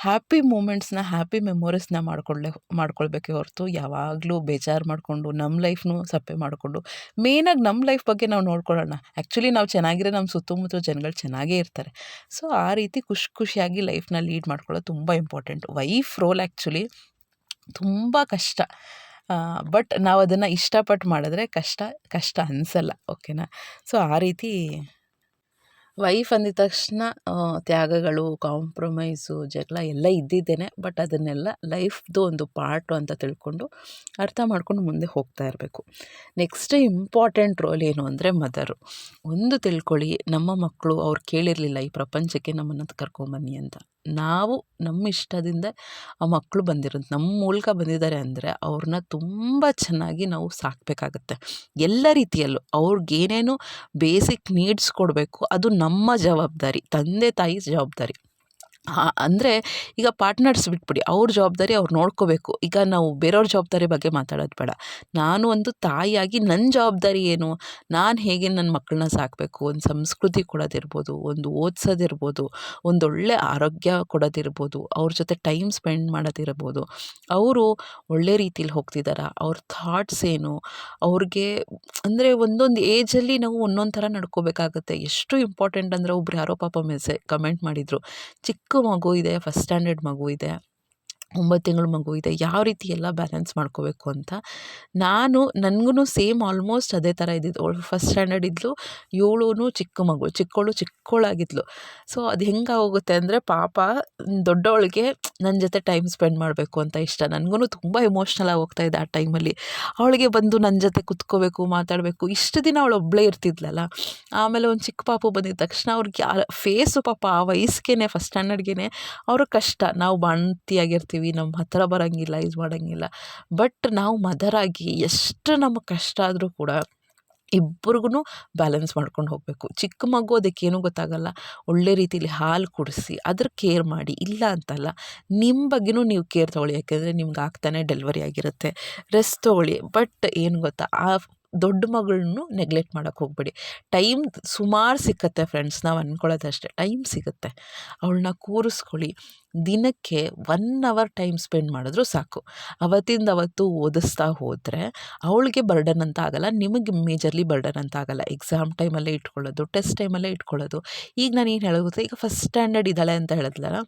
ಹ್ಯಾಪಿ ಮೂಮೆಂಟ್ಸ್ನ ಹ್ಯಾಪಿ ಮೆಮೊರೀಸ್ನ ಮಾಡ್ಕೊಳ್ಳೆ, ಮಾಡ್ಕೊಳ್ಬೇಕೇ ಹೊರತು ಯಾವಾಗಲೂ ಬೇಜಾರು ಮಾಡಿಕೊಂಡು ನಮ್ಮ ಲೈಫ್ನು ಸಪ್ಪೆ ಮಾಡಿಕೊಂಡು ಮೇಯ್ನಾಗಿ ನಮ್ಮ ಲೈಫ್ ಬಗ್ಗೆ ನಾವು ನೋಡ್ಕೊಳ್ಳೋಣ. ಆ್ಯಕ್ಚುಲಿ ನಾವು ಚೆನ್ನಾಗಿರೋ ನಮ್ಮ ಸುತ್ತಮುತ್ತ ಜನಗಳು ಚೆನ್ನಾಗೇ ಇರ್ತಾರೆ. ಸೊ ಆ ರೀತಿ ಖುಷಿ ಖುಷಿಯಾಗಿ ಲೈಫ್ನ ಲೀಡ್ ಮಾಡ್ಕೊಳ್ಳೋದು ತುಂಬ ಇಂಪಾರ್ಟೆಂಟ್ ವೈಫ್ ರೋಲ್ ಆ್ಯಕ್ಚುಲಿ ತುಂಬ ಕಷ್ಟ. ಬಟ್ ನಾವು ಅದನ್ನು ಇಷ್ಟಪಟ್ಟು ಮಾಡಿದ್ರೆ ಕಷ್ಟ ಕಷ್ಟ ಅನಿಸಲ್ಲ ಓಕೆನಾ ಸೊ ಆ ರೀತಿ ವೈಫ್ ಅಂದಿದ ತಕ್ಷಣ ತ್ಯಾಗಗಳು, ಕಾಂಪ್ರಮೈಸು, ಜಗಳ ಎಲ್ಲ ಇದ್ದಿದ್ದೇನೆ. ಬಟ್ ಅದನ್ನೆಲ್ಲ ಲೈಫ್ದು ಒಂದು ಪಾರ್ಟು ಅಂತ ತಿಳ್ಕೊಂಡು ಅರ್ಥ ಮಾಡ್ಕೊಂಡು ಮುಂದೆ ಹೋಗ್ತಾ ಇರಬೇಕು. ನೆಕ್ಸ್ಟ್ ಇಂಪಾರ್ಟೆಂಟ್ ರೋಲ್ ಏನು ಅಂದರೆ ಮದರು. ಒಂದು ತಿಳ್ಕೊಳ್ಳಿ, ನಮ್ಮ ಮಕ್ಕಳು ಅವ್ರು ಕೇಳಿರಲಿಲ್ಲ ಈ ಪ್ರಪಂಚಕ್ಕೆ ನಮ್ಮನ್ನು ಕರ್ಕೊಂಬನ್ನಿ ಅಂತ. ನಾವು ನಮ್ಮ ಇಷ್ಟದಿಂದ ಆ ಮಕ್ಕಳು ಬಂದಿರೋದು, ನಮ್ಮ ಮೂಲಕ ಬಂದಿದ್ದಾರೆ ಅಂದರೆ ಅವ್ರನ್ನ ತುಂಬ ಚೆನ್ನಾಗಿ ನಾವು ಸಾಕಬೇಕಾಗತ್ತೆ. ಎಲ್ಲ ರೀತಿಯಲ್ಲೂ ಅವ್ರಿಗೇನೇನು ಬೇಸಿಕ್ ನೀಡ್ಸ್ ಕೊಡಬೇಕು ಅದು ನಮ್ಮ ಜವಾಬ್ದಾರಿ, ತಂದೆ ತಾಯಿ ಜವಾಬ್ದಾರಿ. ಅಂದರೆ ಈಗ ಪಾರ್ಟ್ನರ್ಸ್ ಬಿಟ್ಬಿಡಿ, ಅವ್ರ ಜವಾಬ್ದಾರಿ ಅವ್ರು ನೋಡ್ಕೋಬೇಕು. ಈಗ ನಾವು ಬೇರೆಯವ್ರ ಜವಾಬ್ದಾರಿ ಬಗ್ಗೆ ಮಾತಾಡೋದು ಬೇಡ. ನಾನು ಒಂದು ತಾಯಿಯಾಗಿ ನನ್ನ ಜವಾಬ್ದಾರಿ ಏನು? ನಾನು ಹೇಗೆ ನನ್ನ ಮಕ್ಕಳನ್ನ ಸಾಕಬೇಕು? ಒಂದು ಸಂಸ್ಕೃತಿ ಕೊಡೋದಿರ್ಬೋದು, ಒಂದು ಓದಿಸೋದಿರ್ಬೋದು ಒಂದೊಳ್ಳೆ ಆರೋಗ್ಯ ಕೊಡೋದಿರ್ಬೋದು, ಅವ್ರ ಜೊತೆ ಟೈಮ್ ಸ್ಪೆಂಡ್ ಮಾಡೋದಿರ್ಬೋದು. ಅವರು ಒಳ್ಳೆ ರೀತಿಲಿ ಹೋಗ್ತಿದ್ದಾರಾ ಅವ್ರ ಥಾಟ್ಸ್ ಏನು? ಅವ್ರಿಗೆ ಅಂದರೆ ಒಂದೊಂದು ಏಜಲ್ಲಿ ನಾವು ಒಂದೊಂದು ಥರ ನಡ್ಕೋಬೇಕಾಗತ್ತೆ. ಎಷ್ಟು ಇಂಪಾರ್ಟೆಂಟ್ ಅಂದರೆ ಒಬ್ರು ಯಾರೋ ಪಾಪ ಮೆಸೆ ಕಮೆಂಟ್ ಮಾಡಿದರು. ಚಿಕ್ಕ ಮಗು ಇದೆ ಫಸ್ಟ್ ಸ್ಟ್ಯಾಂಡರ್ಡ್ ಮಗು ಇದೆ. ಒಂಬತ್ತು ತಿಂಗಳ ಮಗು ಇದೆ, ಯಾವ ರೀತಿ ಎಲ್ಲ ಬ್ಯಾಲೆನ್ಸ್ ಮಾಡ್ಕೋಬೇಕು ಅಂತ. ನಾನು ನನಗೂ ಸೇಮ್ ಆಲ್ಮೋಸ್ಟ್ ಅದೇ ಥರ ಇದ್ದಿದ್ದು. ಅವಳು ಫಸ್ಟ್ ಸ್ಟ್ಯಾಂಡರ್ಡ್ ಇದ್ಲು ಇವಳೂ ಚಿಕ್ಕ ಮಗು ಚಿಕ್ಕವಳು ಚಿಕ್ಕವಳಾಗಿದ್ಲು ಸೊ ಅದು ಹೆಂಗೆ ಹೋಗುತ್ತೆ ಅಂದರೆ ಪಾಪ, ದೊಡ್ಡವಳಿಗೆ ನನ್ನ ಜೊತೆ ಟೈಮ್ ಸ್ಪೆಂಡ್ ಮಾಡಬೇಕು ಅಂತ ಇಷ್ಟ. ನನಗೂ ತುಂಬ ಎಮೋಷ್ನಲ್ ಆಗಿ ಹೋಗ್ತಾ ಇದ್ದೆ ಆ ಟೈಮಲ್ಲಿ ಅವಳಿಗೆ ಬಂದು ನನ್ನ ಜೊತೆ ಕುತ್ಕೋಬೇಕು, ಮಾತಾಡಬೇಕು. ಇಷ್ಟು ದಿನ ಅವಳು ಒಬ್ಬಳೇ ಇರ್ತಿದ್ಲಲ್ಲ. ಆಮೇಲೆ ಒಂದು ಚಿಕ್ಕ ಪಾಪು ಬಂದಿದ್ದ ತಕ್ಷಣ ಅವ್ರಿಗೆ ಫೇಸು ಪಾಪ ಆ ವಯಸ್ಸಿಗೆ ಫಸ್ಟ್ ಸ್ಟ್ಯಾಂಡರ್ಡ್ಗೆ ಅವರು ಕಷ್ಟ. ನಾವು ಬಾಣ್ತಿಯಾಗಿರ್ತೀವಿ. ನಮ್ಮ ಹತ್ತಿರ ಬರೋಂಗಿಲ್ಲ, ಇದು ಮಾಡೋಂಗಿಲ್ಲ. ಬಟ್ ನಾವು ಮದರಾಗಿ ಎಷ್ಟು ನಮಗೆ ಕಷ್ಟ ಆದರೂ ಕೂಡ ಇಬ್ರಿಗೂ ಬ್ಯಾಲೆನ್ಸ್ ಮಾಡ್ಕೊಂಡು ಹೋಗಬೇಕು. ಚಿಕ್ಕ ಮಗು ಅದಕ್ಕೇನು ಗೊತ್ತಾಗಲ್ಲ. ಒಳ್ಳೆ ರೀತಿಲಿ ಹಾಲು ಕುಡಿಸಿ, ಅದ್ರ ಕೇರ್ ಮಾಡಿ, ಇಲ್ಲ ಅಂತಲ್ಲ ನಿಮ್ಮ ಬಗ್ಗೆನೂ ನೀವು ಕೇರ್ ತೊಗೊಳ್ಳಿ. ಯಾಕೆಂದರೆ ನಿಮ್ಗೆ ಆಗ್ತಾನೆ ಡೆಲಿವರಿ ಆಗಿರುತ್ತೆ. ರೆಸ್ಟ್ ತೊಗೊಳ್ಳಿ. ಬಟ್ ಏನು ಗೊತ್ತಾ, ಆ ದೊಡ್ಡ ಮಗಳನ್ನೂ ನೆಗ್ಲೆಕ್ಟ್ ಮಾಡೋಕ್ಕೆ ಹೋಗಬೇಡಿ. ಟೈಮ್ ಸುಮಾರು ಸಿಕ್ಕತ್ತೆ ಫ್ರೆಂಡ್ಸ್ ನಾವು ಅಂದ್ಕೊಳ್ಳೋದಷ್ಟೇ ಟೈಮ್ ಸಿಗುತ್ತೆ. ಅವಳನ್ನ ಕೂರಿಸ್ಕೊಳ್ಳಿ. ದಿನಕ್ಕೆ ಒನ್ ಅವರ್ ಟೈಮ್ ಸ್ಪೆಂಡ್ ಮಾಡಿದ್ರು ಸಾಕು. ಅವತ್ತಿಂದ ಅವತ್ತು ಓದಿಸ್ತಾ ಹೋದರೆ ಅವಳಿಗೆ ಬರ್ಡನ್ ಅಂತ ಆಗಲ್ಲ, ನಿಮಗೆ ಮೇಜರ್ಲಿ ಬರ್ಡನ್ ಅಂತ ಆಗಲ್ಲ. ಎಕ್ಸಾಮ್ ಟೈಮಲ್ಲೇ ಇಟ್ಕೊಳ್ಳೋದು ಟೆಸ್ಟ್ ಟೈಮಲ್ಲೇ ಇಟ್ಕೊಳ್ಳೋದು. ಈಗ ನಾನು ಏನು ಹೇಳೋಗುತ್ತೆ ಈಗ ಫಸ್ಟ್ ಸ್ಟ್ಯಾಂಡರ್ಡ್ ಇದ್ದಾಳೆ ಅಂತ ಹೇಳಿದ್ಲಲ್ಲ?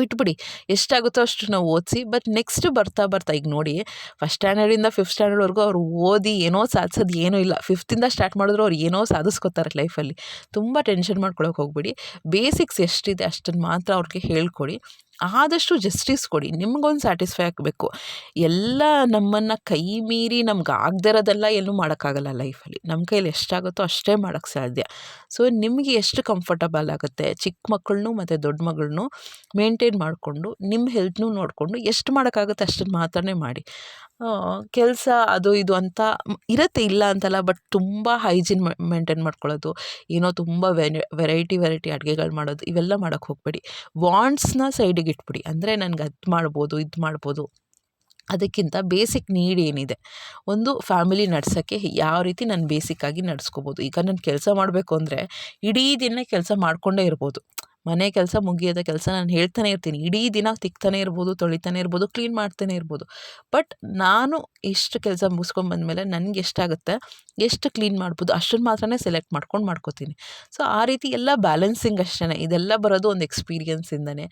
ಬಿಟ್ಬಿಡಿ, ಎಷ್ಟಾಗುತ್ತೋ ಅಷ್ಟು ನಾವು ಓದಿಸಿ ಬಟ್ ನೆಕ್ಸ್ಟ್ ಬರ್ತಾ ಬರ್ತಾ, ಈಗ ನೋಡಿ ಫಸ್ಟ್ ಸ್ಟ್ಯಾಂಡರ್ಡಿಂದ ಫಿಫ್ತ್ ಸ್ಟ್ಯಾಂಡರ್ಡ್ವರೆಗೂ ಅವರು ಓದಿ ಏನೋ ಸಾಧಿಸೋದು ಏನೂ ಇಲ್ಲ. ಫಿಫ್ತಿಂದ ಸ್ಟಾರ್ಟ್ ಮಾಡಿದ್ರು ಅವ್ರು ಏನೋ ಸಾಧಿಸ್ಕೋತಾರೆ ಲೈಫಲ್ಲಿ ತುಂಬ ಟೆನ್ಷನ್ ಮಾಡ್ಕೊಳಕ್ಕೆ ಹೋಗ್ಬಿಡಿ. ಬೇಸಿಕ್ಸ್ ಎಷ್ಟಿದೆ ಅಷ್ಟನ್ನು ಮಾತ್ರ ಅವ್ರಿಗೆ ಹೇಳ್ಕೊಡಿ. ಆದಷ್ಟು ಜಸ್ಟಿಸ್ ಕೊಡಿ, ನಿಮ್ಗೊಂದು ಸ್ಯಾಟಿಸ್ಫೈ ಆಗಬೇಕು. ಎಲ್ಲ ನಮ್ಮನ್ನು ಕೈ ಮೀರಿ ನಮ್ಗೆ ಆಗದೇ ಇರೋದೆಲ್ಲ ಎಲ್ಲೂ ಮಾಡೋಕ್ಕಾಗಲ್ಲ ಲೈಫಲ್ಲಿ ನಮ್ಮ ಕೈಯಲ್ಲಿ ಎಷ್ಟಾಗುತ್ತೋ ಅಷ್ಟೇ ಮಾಡೋಕ್ಕೆ ಸಾಧ್ಯ. ಸೊ ನಿಮಗೆ ಎಷ್ಟು ಕಂಫರ್ಟಬಲ್ ಆಗುತ್ತೆ? ಚಿಕ್ಕ ಮಕ್ಕಳನ್ನೂ ಮತ್ತು ದೊಡ್ಡ ಮಗಳನ್ನೂ ಮೇಂಟೈನ್ ಮಾಡಿಕೊಂಡು ನಿಮ್ಮ ಹೆಲ್ತ್ನೂ ನೋಡಿಕೊಂಡು ಎಷ್ಟು ಮಾಡೋಕ್ಕಾಗುತ್ತೆ ಅಷ್ಟನ್ನು ಮಾತ್ರನೇ ಮಾಡಿ. ಕೆಲಸ ಅದು ಇದು ಅಂತ ಇರುತ್ತೆ, ಇಲ್ಲ ಅಂತಲ್ಲ ಬಟ್ ತುಂಬ ಹೈಜಿನ್ ಮೇಂಟೈನ್ ಮಾಡ್ಕೊಳ್ಳೋದು. ಏನೋ ತುಂಬ ವೆರೈಟಿ ವೆರೈಟಿ ಅಡುಗೆಗಳು ಮಾಡೋದು, ಇವೆಲ್ಲ ಮಾಡೋಕ್ಕೆ ಹೋಗಬೇಡಿ. ವಾಂಟ್ಸ್ನ ಸೈಡಿಗೆ ಇಟ್ಬಿಡಿ ಅಂದರೆ ನನಗೆ ಅದು ಮಾಡ್ಬೋದು, ಇದು ಮಾಡ್ಬೋದು. ಅದಕ್ಕಿಂತ ಬೇಸಿಕ್ ನೀಡ್ ಏನಿದೆ. ಒಂದು ಫ್ಯಾಮಿಲಿ ನಡ್ಸೋಕ್ಕೆ ಯಾವ ರೀತಿ ನಾನು ಬೇಸಿಕ್ಕಾಗಿ ನಡೆಸ್ಕೋಬೋದು. ಈಗ ನಾನು ಕೆಲಸ ಮಾಡಬೇಕು ಅಂದರೆ ಇಡೀ ದಿನ ಕೆಲಸ ಮಾಡಿಕೊಂಡೇ ಇರ್ಬೋದು. ಮನೆ ಕೆಲಸ ಮುಗಿಯೋದ ಕೆಲಸ ನಾನು ಹೇಳ್ತಾನೆ ಇರ್ತೀನಿ. ಇಡೀ ದಿನ ತಿಕ್ತಾನೆ ಇರ್ಬೋದು, ತೊಳಿತಾನೆ ಇರ್ಬೋದು ಕ್ಲೀನ್ ಮಾಡ್ತಾನೆ ಇರ್ಬೋದು. ಬಟ್ ನಾನು ಎಷ್ಟು ಕೆಲಸ ಮುಗಿಸ್ಕೊಂಬಂದ್ಮೇಲೆ ನನಗೆ ಎಷ್ಟಾಗುತ್ತೆ? ಎಷ್ಟು ಕ್ಲೀನ್ ಮಾಡ್ಬೋದು? ಅಷ್ಟನ್ನು ಮಾತ್ರನೇ ಸೆಲೆಕ್ಟ್ ಮಾಡ್ಕೊಂಡು ಮಾಡ್ಕೋತೀನಿ. ಸೊ ಆ ರೀತಿ ಎಲ್ಲ ಬ್ಯಾಲೆನ್ಸಿಂಗ್ ಅಷ್ಟೇ ಇದೆಲ್ಲ ಬರೋದು ಒಂದು ಎಕ್ಸ್ಪೀರಿಯನ್ಸಿಂದನೇ